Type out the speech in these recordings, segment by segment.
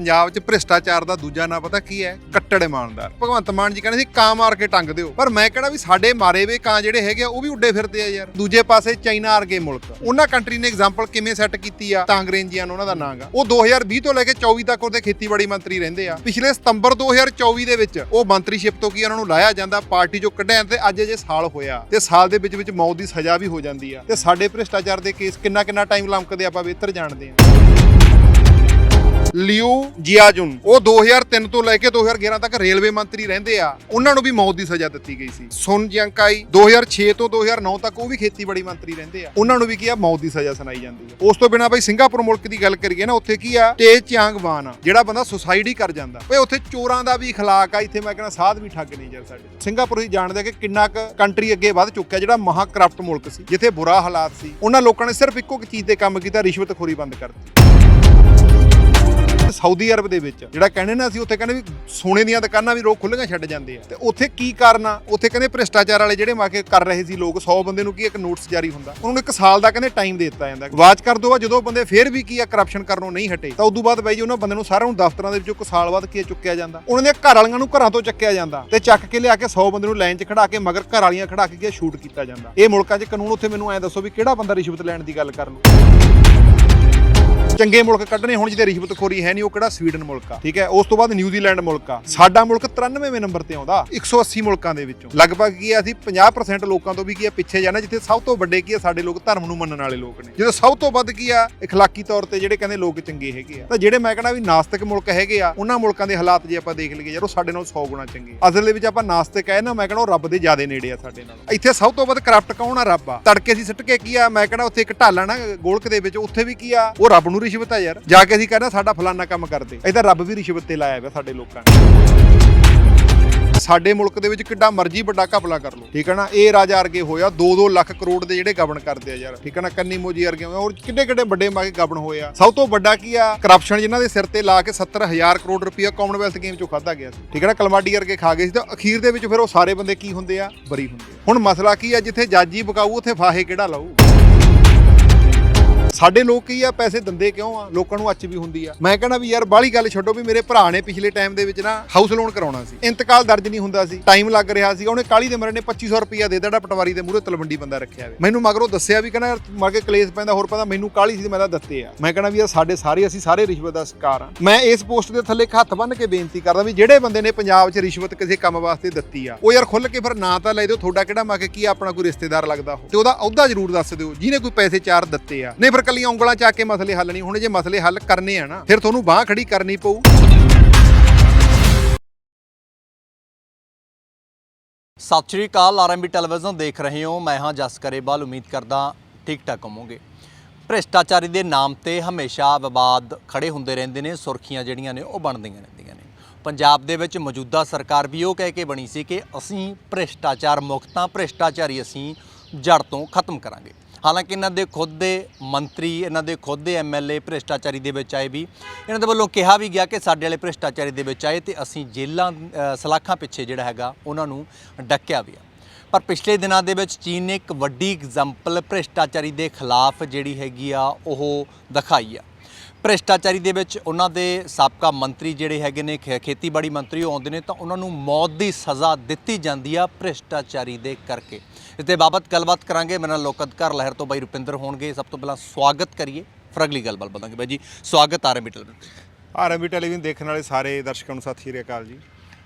ਪੰਜਾਬ 'ਚ ਭ੍ਰਿਸ਼ਟਾਚਾਰ ਦਾ ਦੂਜਾ ਨਾਂ ਪਤਾ ਕੀ ਹੈ? ਕੱਟੜ ਇਮਾਨਦਾਰ। ਭਗਵੰਤ ਮਾਨ ਜੀ ਕਹਿੰਦੇ ਸੀ, ਕਾਂ ਮਾਰ ਕੇ ਟੰਗ ਦਿਓ। ਪਰ ਮੈਂ ਕਹਿਣਾ ਵੀ ਸਾਡੇ ਮਾਰੇ ਵੇ ਕਾਂ ਜਿਹੜੇ ਹੈਗੇ ਆ, ਉਹ ਵੀ ਉੱਡੇ ਫਿਰਦੇ ਆ ਯਾਰ। ਦੂਜੇ ਪਾਸੇ ਚਾਈਨਾ ਵਰਗੇ ਮੁਲਕ। ਉਹਨਾਂ ਕੰਟਰੀ ਨੇ ਐਗਜ਼ਾਮਪਲ ਕਿਵੇਂ ਸੈੱਟ ਕੀਤੀ ਆ? ਤਾਂਗਰੇਂਜੀਆਂ ਨੂੰ ਉਹਨਾਂ ਦਾ ਨਾਂ ਗਾ। ਉਹ 2020 ਤੋਂ ਲੈ ਕੇ 24 ਤੱਕ ਉਹਦੇ ਖੇਤੀਬਾੜੀ ਮੰਤਰੀ ਰਹਿੰਦੇ ਆ। ਪਿਛਲੇ ਸਤੰਬਰ 2024 ਦੇ ਵਿੱਚ ਉਹ ਮੰਤਰੀਸ਼ਿਪ ਤੋਂ ਕੀ ਉਹਨਾਂ ਨੂੰ ਲਾਇਆ ਜਾਂਦਾ? ਪਾਰਟੀ ਚੋਂ ਕੱਢਿਆ ਤੇ ਅੱਜ ਜੇ ਸਾਲ ਹੋਇਆ। ਤੇ ਸਾਲ ਦੇ ਵਿੱਚ ਵਿੱਚ ਮੌਤ ਦੀ ਸਜ਼ਾ ਵੀ ਹੋ ਜਾਂਦੀ ਆ। ਤੇ ਸਾਡੇ ਭ੍ਰਿਸ਼ਟਾਚਾਰ ਦੇ ਕੇਸ ਕਿੰਨਾ ਕਿੰਨਾ ਟਾਈਮ ਲੰਕਦੇ ਆਪਾਂ ਬਿਹਤਰ ਜਾਣਦੇ ਆ। ਲਿਊ ਜਿਆਜੁਨ ਉਹ 2003 ਤੋਂ ਲੈ ਕੇ 2011 ਤੱਕ ਰੇਲਵੇ ਮੰਤਰੀ ਰਹਿੰਦੇ ਆ ਉਹਨਾਂ ਨੂੰ ਵੀ ਮੌਤ ਦੀ ਸਜ਼ਾ ਦਿੱਤੀ ਗਈ ਸੀ ਸੁਨ ਜਿਆਂਕਾਈ 2006 ਤੋਂ 2009 ਤੱਕ ਉਹ ਵੀ ਖੇਤੀਬਾੜੀ ਮੰਤਰੀ ਰਹਿੰਦੇ ਆ ਉਹਨਾਂ ਨੂੰ ਵੀ ਕੀ ਆ ਮੌਤ ਦੀ ਸਜ਼ਾ ਸੁਣਾਈ ਜਾਂਦੀ ਹੈ ਉਸ ਤੋਂ ਬਿਨਾ ਬਈ ਸਿੰਗਾਪੁਰ ਮੁਲਕ ਦੀ ਗੱਲ ਕਰੀਏ ਨਾ ਉੱਥੇ ਕੀ ਆ ਟੇ ਚਿਆਂਗ ਵਾਨ ਆ ਜਿਹੜਾ ਬੰਦਾ ਸੁਸਾਈਡ ਹੀ ਕਰ ਜਾਂਦਾ ਓਏ ਉੱਥੇ ਚੋਰਾਂ ਦਾ ਵੀ اخلاق ਆ ਇੱਥੇ ਮੈਂ ਕਹਿੰਦਾ ਸਾਧ ਵੀ ਠੱਗ ਨਹੀਂ ਯਾਰ ਸਾਡੇ ਸਿੰਗਾਪੁਰ ਹੀ ਜਾਣਦੇ ਆ ਕਿ ਕਿੰਨਾ ਕੁ ਕੰਟਰੀ ਅੱਗੇ ਵੱਧ ਚੁੱਕਿਆ ਜਿਹੜਾ ਮਹਾ ਕਰਪਟ ਮੁਲਕ ਸੀ ਜਿੱਥੇ ਬੁਰਾ ਹਾਲਾਤ ਸੀ ਉਹਨਾਂ ਲੋਕਾਂ ਨੇ ਸਿਰਫ ਇੱਕੋ ਇੱਕ ਚੀਜ਼ ਤੇ ਕੰਮ ਕੀਤਾ ਰਿਸ਼ਵਤਖੋਰੀ ਬੰਦ ਕਰ ਦਿੱਤੀ ਸਾਊਦੀ ਅਰਬ ਦੇ ਵਿੱਚ, ਜਿਹੜਾ ਕਹਿੰਦੇ ਨਾ ਅਸੀਂ ਉੱਥੇ ਕਹਿੰਦੇ ਵੀ ਸੋਨੇ ਦੀਆਂ ਦੁਕਾਨਾਂ ਵੀ ਲੋਕ ਖੁੱਲੀਆਂ ਛੱਡ ਜਾਂਦੇ ਆ। ਤੇ ਉੱਥੇ ਕੀ ਕਾਰਨ ਆ? ਉੱਥੇ ਕਹਿੰਦੇ ਭ੍ਰਿਸ਼ਟਾਚਾਰ ਵਾਲੇ ਜਿਹੜੇ ਮਾਕੇ ਕਰ ਰਹੇ ਸੀ ਲੋਕ 100 ਬੰਦੇ ਨੂੰ ਕੀ ਇੱਕ ਨੋਟਿਸ ਜਾਰੀ ਹੁੰਦਾ? ਉਹਨਾਂ ਨੂੰ ਇੱਕ ਸਾਲ ਦਾ ਕਹਿੰਦੇ ਟਾਈਮ ਦੇ ਦਿੱਤਾ ਜਾਂਦਾ। ਵਾਚ ਕਰ ਦੋ ਜਦੋਂ ਬੰਦੇ ਫੇਰ ਵੀ ਕੀ ਆ ਕਰਪਸ਼ਨ ਕਰਨੋਂ ਨਹੀਂ ਹਟੇ, ਤਾਂ ਉਦੋਂ ਬਾਅਦ ਬਾਈ ਜੀ ਉਹਨਾਂ ਬੰਦੇ ਨੂੰ ਸਾਰਿਆਂ ਨੂੰ ਦਫ਼ਤਰਾਂ ਦੇ ਵਿੱਚੋਂ ਇੱਕ ਸਾਲ ਬਾਅਦ ਕੀ ਚੁੱਕਿਆ ਜਾਂਦਾ। ਉਹਨਾਂ ਦੇ ਘਰ ਵਾਲੀਆਂ ਨੂੰ ਘਰਾਂ ਤੋਂ ਚੱਕਿਆ ਜਾਂਦਾ ਤੇ ਚੱਕ ਕੇ ਲਿਆ ਕੇ 100 ਬੰਦੇ ਨੂੰ ਲਾਈਨ 'ਚ ਖੜਾ ਕੇ ਮਗਰ ਘਰ ਵਾਲੀਆਂ ਖੜਾ ਕੇ ਕੀ ਸ਼ੂਟ ਕੀਤਾ ਜਾਂਦਾ। ਇਹ ਮੁਲਕਾਂ 'ਚ ਕਾਨੂੰਨ ਉੱਥੇ ਮੈਨੂੰ ਐ ਦੱਸੋ ਵੀ ਕਿਹੜਾ ਬੰਦਾ ਰਿਸ਼ਵਤ ਲੈਣ ਦੀ ਗੱਲ ਕਰ ਲੂ ਚੰਗੇ ਮੁਲਕ ਕੱਢਣੇ ਹੁਣ ਜਿਹਦੇ ਰਿਸ਼ਵਤਖੋਰੀ ਹੈ ਨਹੀਂ ਉਹ ਕਿਹੜਾ ਸਵੀਡਨ ਮੁਲਕ ਆ ਠੀਕ ਹੈ ਉਸ ਤੋਂ ਬਾਅਦ ਨਿਊਜ਼ੀਲੈਂਡ ਮੁਲਕ ਆ ਸਾਡਾ ਮੁਲਕ 93ਵੇਂ ਨੰਬਰ ਤੇ ਆਉਂਦਾ 180 ਮੁਲਕਾਂ ਦੇ ਵਿੱਚੋਂ ਲਗਭਗ ਕੀ ਆ ਅਸੀਂ 50% ਲੋਕਾਂ ਤੋਂ ਵੀ ਕੀ ਆ ਪਿੱਛੇ ਜਾਣਾ ਜਿੱਥੇ ਸਭ ਤੋਂ ਵੱਡੇ ਕੀ ਆ ਸਾਡੇ ਲੋਕ ਧਰਮ ਨੂੰ ਮੰਨਣ ਵਾਲੇ ਲੋਕ ਨੇ ਜਦੋਂ ਸਭ ਤੋਂ ਵੱਧ ਕੀ ਆ اخلاقی ਤੌਰ ਤੇ ਜਿਹੜੇ ਕਹਿੰਦੇ ਲੋਕ ਚੰਗੇ ਹੈਗੇ ਆ ਤਾਂ ਜਿਹੜੇ ਮੈਂ ਕਹਿੰਦਾ ਵੀ ਨਾਸਤਿਕ ਮੁਲਕ ਹੈਗੇ ਆ ਉਹਨਾਂ ਮੁਲਕਾਂ ਦੇ ਹਾਲਾਤ ਜੇ ਆਪਾਂ ਦੇਖ ਲਈਏ ਯਾਰ ਉਹ ਸਾਡੇ ਨਾਲੋਂ 100 ਗੁਣਾ ਚੰਗੇ ਆ। ਅਸਲ ਦੇ ਵਿੱਚ ਆਪਾਂ ਨਾਸਤਿਕ ਹੈ ਨਾ ਮੈਂ ਕਹਿੰਦਾ ਉਹ ਰੱਬ ਦੇ ਜ਼ਿਆਦੇ ਨੇੜੇ ਆ ਸਾਡੇ ਨਾਲ ਇੱਥੇ ਸਭ ਤੋਂ ਵੱਧ ਕਰਪਟ ਕੌਣ ਆ ਰੱਬ ਆ ਤੜਕੇ ਅਸੀਂ ਸਿੱਟ ਕੇ ਕੀ ਆ ਮੈਂ ਕਹਿੰਦਾ ਉੱਥੇ ਇੱਕ ਢਾਲਾ ਨਾ ਗੋਲਕ ਦੇ ਵਿੱਚ ਉੱਥੇ ਵੀ ਕੀ ਆ ਉਹ ਰੱਬ ਨੂੰ ਰਿਸ਼ਵਤ ਆ ਯਾਰ। ਜਾ ਕੇ ਅਸੀਂ ਕਹਿੰਦਾ ਸਾਡਾ ਫਲਾਨਾ ਕੰਮ ਕਰਦੇ। ਇਹ ਤਾਂ ਰੱਬ ਵੀ ਰਿਸ਼ਵਤ ਤੇ ਲਾਇਆ ਹੋਇਆ ਸਾਡੇ ਲੋਕਾਂ ਨੇ। ਸਾਡੇ ਮੁਲਕ ਦੇ ਵਿੱਚ ਕਿੱਡਾ ਮਰਜ਼ੀ ਵੱਡਾ ਘਪਲਾ ਕਰ ਲਓ। ਠੀਕ ਹੈ ਨਾ? ਇਹ ਰਾਜਾ ਵਰਗੇ ਹੋਇਆ 2-2 ਲੱਖ ਕਰੋੜ ਦੇ ਜਿਹੜੇ ਗਵਨ ਕਰਦੇ ਆ ਯਾਰ। ਠੀਕ ਹੈ ਨਾ? ਕੰਨੀ ਮੋਜੀ ਅਰਗੇ ਹੋਏ, ਹੋਰ ਕਿੱਡੇ ਕਿੱਡੇ ਵੱਡੇ ਮਾਗੇ ਗਵਨ ਹੋਏ ਆ। ਸਭ ਤੋਂ ਵੱਡਾ ਕੀ ਆ? ਕਰਪਸ਼ਨ ਜਿਨ੍ਹਾਂ ਦੇ ਸਿਰ ਤੇ ਲਾ ਕੇ 70000 ਕਰੋੜ ਰੁਪਇਆ ਕਾਮਨਵੈਲਥ ਗੇਮ ਚੋਂ ਖਾਦਾ ਗਿਆ ਸੀ। ਠੀਕ ਹੈ ਨਾ? ਕਲਮਾਡੀ ਅਰਗੇ ਖਾ ਗਏ ਸੀ ਤਾਂ ਅਖੀਰ ਦੇ ਵਿੱਚ ਫਿਰ ਉਹ ਸਾਰੇ ਬੰਦੇ ਕੀ ਹੁੰਦੇ ਆ? ਬਰੀ ਹੁੰਦੇ ਆ। ਹੁਣ ਮਸਲਾ ਕੀ ਆ? ਜਿੱਥੇ ਜਾਜੀ ਬਕਾਊ, ਉੱਥੇ ਫਾਹੇ ਕਿਹੜਾ ਲਾਊ? ਸਾਡੇ ਲੋਕ ਕੀ ਆ, ਪੈਸੇ ਦਿੰਦੇ ਕਿਉਂ ਆ? ਲੋਕਾਂ ਨੂੰ ਅੱਚ ਵੀ ਹੁੰਦੀ ਆ। ਮੈਂ ਕਹਿੰਦਾ ਵੀ ਯਾਰ ਬਾਹਲੀ ਗੱਲ ਛੱਡੋ ਵੀ ਮੇਰੇ ਭਰਾ ਨੇ ਪਿਛਲੇ ਟਾਈਮ ਦੇ ਵਿੱਚ ਨਾ ਹਾਊਸ ਲੋਨ ਕਰਾਉਣਾ ਸੀ। ਇੰਤਕਾਲ ਦਰਜ ਨਹੀਂ ਹੁੰਦਾ ਸੀ। ਟਾਈਮ ਲੱਗ ਰਿਹਾ ਸੀ। ਉਹਨੇ ਕਾਲੀ ਦੇ ਮਰੇ ਨੇ 2500 ਰੁਪਇਆ ਦੇ ਦੇੜਾ ਪਟਵਾਰੀ ਦੇ ਮੂਹਰੇ ਤਲਵੰਡੀ ਬੰਦਾ ਰੱਖਿਆ ਵੇ ਮੈਨੂੰ ਮਗਰੋਂ ਦੱਸਿਆ ਵੀ ਕਹਿੰਦਾ ਮਰ ਕੇ ਕਲੇਸ਼ ਪੈਂਦਾ, ਹੋਰ ਪੈਂਦਾ ਮੈਨੂੰ ਕਾਲੀ ਸੀ ਤੇ ਮੈਂ ਤਾਂ ਦਿੱਤੇ ਆ। ਮੈਂ ਕਹਿੰਦਾ ਵੀ ਯਾਰ ਸਾਡੇ ਸਾਰੇ, ਅਸੀਂ ਸਾਰੇ ਰਿਸ਼ਵਤ ਦਾ ਸ਼ਿਕਾਰ ਆ। ਮੈਂ ਇਸ ਪੋਸਟ ਦੇ ਥੱਲੇ ਇੱਕ ਹੱਥ ਬੰਨ ਕੇ ਬੇਨਤੀ ਕਰਦਾ ਵੀ ਜਿਹੜੇ ਬੰਦੇ ਨੇ ਪੰਜਾਬ 'ਚ ਰਿਸ਼ਵਤ ਕਿਸੇ ਕੰਮ ਵਾਸਤੇ ਦਿੱਤੀ ਆ, ਉਹ ਯਾਰ ਖੁੱਲ ਕੇ ਫਿਰ ਨਾਂ ਤਾਂ ਲੈ ਦਿਓ, ਤੁਹਾਡਾ ਕਿਹੜਾ ਮੈਂ ਕੇ ਕੀ ਆਪਣਾ ਕੋਈ ਰਿਸ਼ਤੇਦਾਰ ਲੱਗਦਾ ਹੋ ਤੇ ਉਹਦਾ ਅਹੁਦਾ ਜ਼ਰੂਰ ਦੱਸ ਦਿਓ, ਜਿਹਨੇ ਕੋਈ ਪੈਸੇ ਚਾਰ ਦਿੱਤੇ ਆ। ਨਹੀਂ ਫਿਰ ਕੱਲੀਆਂ ਉਂਗਲਾਂ ਚੱਕ ਕੇ ਮਸਲੇ ਹੱਲ ਨਹੀਂ, ਹੁਣ ਜੇ ਮਸਲੇ ਹੱਲ ਕਰਨੇ ਆ ਨਾ, ਫਿਰ ਤੁਹਾਨੂੰ ਬਾਹ ਖੜੀ ਕਰਨੀ ਪਊ। ਸਤਿ ਸ਼੍ਰੀ ਅਕਾਲ ਆਰਐਮਬੀ ਟੈਲੀਵਿਜ਼ਨ ਦੇਖ ਰਹੇ ਹੋ। ਮੈਂ ਹਾਂ ਜਸ ਕਰੇਵਾਲ, ਉਮੀਦ ਕਰਦਾ ਠੀਕ ਠਾਕ ਹੋਵੋਗੇ। ਭ੍ਰਿਸ਼ਟਾਚਾਰੀ ਦੇ ਨਾਮ ਤੇ ਹਮੇਸ਼ਾ ਵਿਵਾਦ ਖੜੇ ਹੁੰਦੇ ਰਹਿੰਦੇ ਨੇ, ਸੁਰਖੀਆਂ ਜਿਹੜੀਆਂ ਨੇ, ਉਹ ਬਣਦੀਆਂ ਰਹਿੰਦੀਆਂ ਨੇ। ਪੰਜਾਬ ਦੇ ਵਿੱਚ ਮੌਜੂਦਾ ਸਰਕਾਰ ਵੀ ਉਹ ਕਹਿ ਕੇ ਬਣੀ ਸੀ ਕਿ ਅਸੀਂ ਭ੍ਰਿਸ਼ਟਾਚਾਰ ਮੁਕਤਾਂ ਭ੍ਰਿਸ਼ਟਾਚਾਰੀ ਅਸੀਂ ਜੜ ਤੋਂ ਖਤਮ ਕਰਾਂਗੇ। ਹਾਲਾਂਕਿ ਇਹਨਾਂ ਦੇ ਖੁਦ ਦੇ ਮੰਤਰੀ, ਇਹਨਾਂ ਦੇ ਖੁਦ ਦੇ ਐਮਐਲਏ ਭ੍ਰਿਸ਼ਟਾਚਾਰੀ ਦੇ ਵਿੱਚ ਆਏ ਵੀ, ਇਹਨਾਂ ਦੇ ਵੱਲੋਂ ਕਿਹਾ ਵੀ ਗਿਆ ਕਿ ਸਾਡੇ ਵਾਲੇ ਭ੍ਰਿਸ਼ਟਾਚਾਰੀ ਦੇ ਵਿੱਚ ਆਏ ਤੇ ਅਸੀਂ ਜੇਲਾਂ ਸਲਾਖਾਂ ਪਿੱਛੇ ਜਿਹੜਾ ਹੈਗਾ, ਉਹਨਾਂ ਨੂੰ ਡੱਕਿਆ ਵੀ ਆ। ਪਰ ਪਿਛਲੇ ਦਿਨਾਂ ਦੇ ਵਿੱਚ ਚੀਨ ਨੇ ਇੱਕ ਵੱਡੀ ਐਗਜ਼ਾਮਪਲ ਭ੍ਰਿਸ਼ਟਾਚਾਰੀ ਦੇ ਖਿਲਾਫ ਜਿਹੜੀ ਹੈਗੀ ਆ, ਉਹ ਦਿਖਾਈ ਆ। ਭ੍ਰਿਸ਼ਟਾਚਾਰੀ ਦੇ ਵਿੱਚ ਉਹਨਾਂ ਦੇ ਸਾਬਕਾ ਮੰਤਰੀ ਜਿਹੜੇ ਹੈਗੇ ਨੇ ਖੇ- ਖੇਤੀਬਾੜੀ ਮੰਤਰੀ ਉਹ ਆਉਂਦੇ ਨੇ ਤਾਂ ਉਹਨਾਂ ਨੂੰ ਮੌਤ ਦੀ ਸਜ਼ਾ ਦਿੱਤੀ ਜਾਂਦੀ ਆ ਭ੍ਰਿਸ਼ਟਾਚਾਰੀ ਦੇ ਕਰਕੇ। ਇਸ ਦੇ ਬਾਬਤ ਗੱਲਬਾਤ ਕਰਾਂਗੇ। ਮੇਰੇ ਨਾਲ ਲੋਕ ਅਧਿਕਾਰ ਲਹਿਰ ਤੋਂ ਬਾਈ ਰੁਪਿੰਦਰ ਹੋਣਗੇ। ਸਭ ਤੋਂ ਪਹਿਲਾਂ ਸਵਾਗਤ ਕਰੀਏ। ਫਿਰ ਅਗਲੀ ਗੱਲਬਾਤ ਬਤਾਂਗੇ ਬਾਈ ਜੀ। ਸਵਾਗਤ ਆ ਰਿਹਾ ਮਿਟਲ ਆਰਐਮਬੀ ਟੈਲੀਵਿਜ਼ਨ ਦੇਖਣ ਵਾਲੇ ਸਾਰੇ ਦਰਸ਼ਕਾਂ ਨੂੰ ਸਤਿ ਸ਼੍ਰੀ ਅਕਾਲ ਜੀ।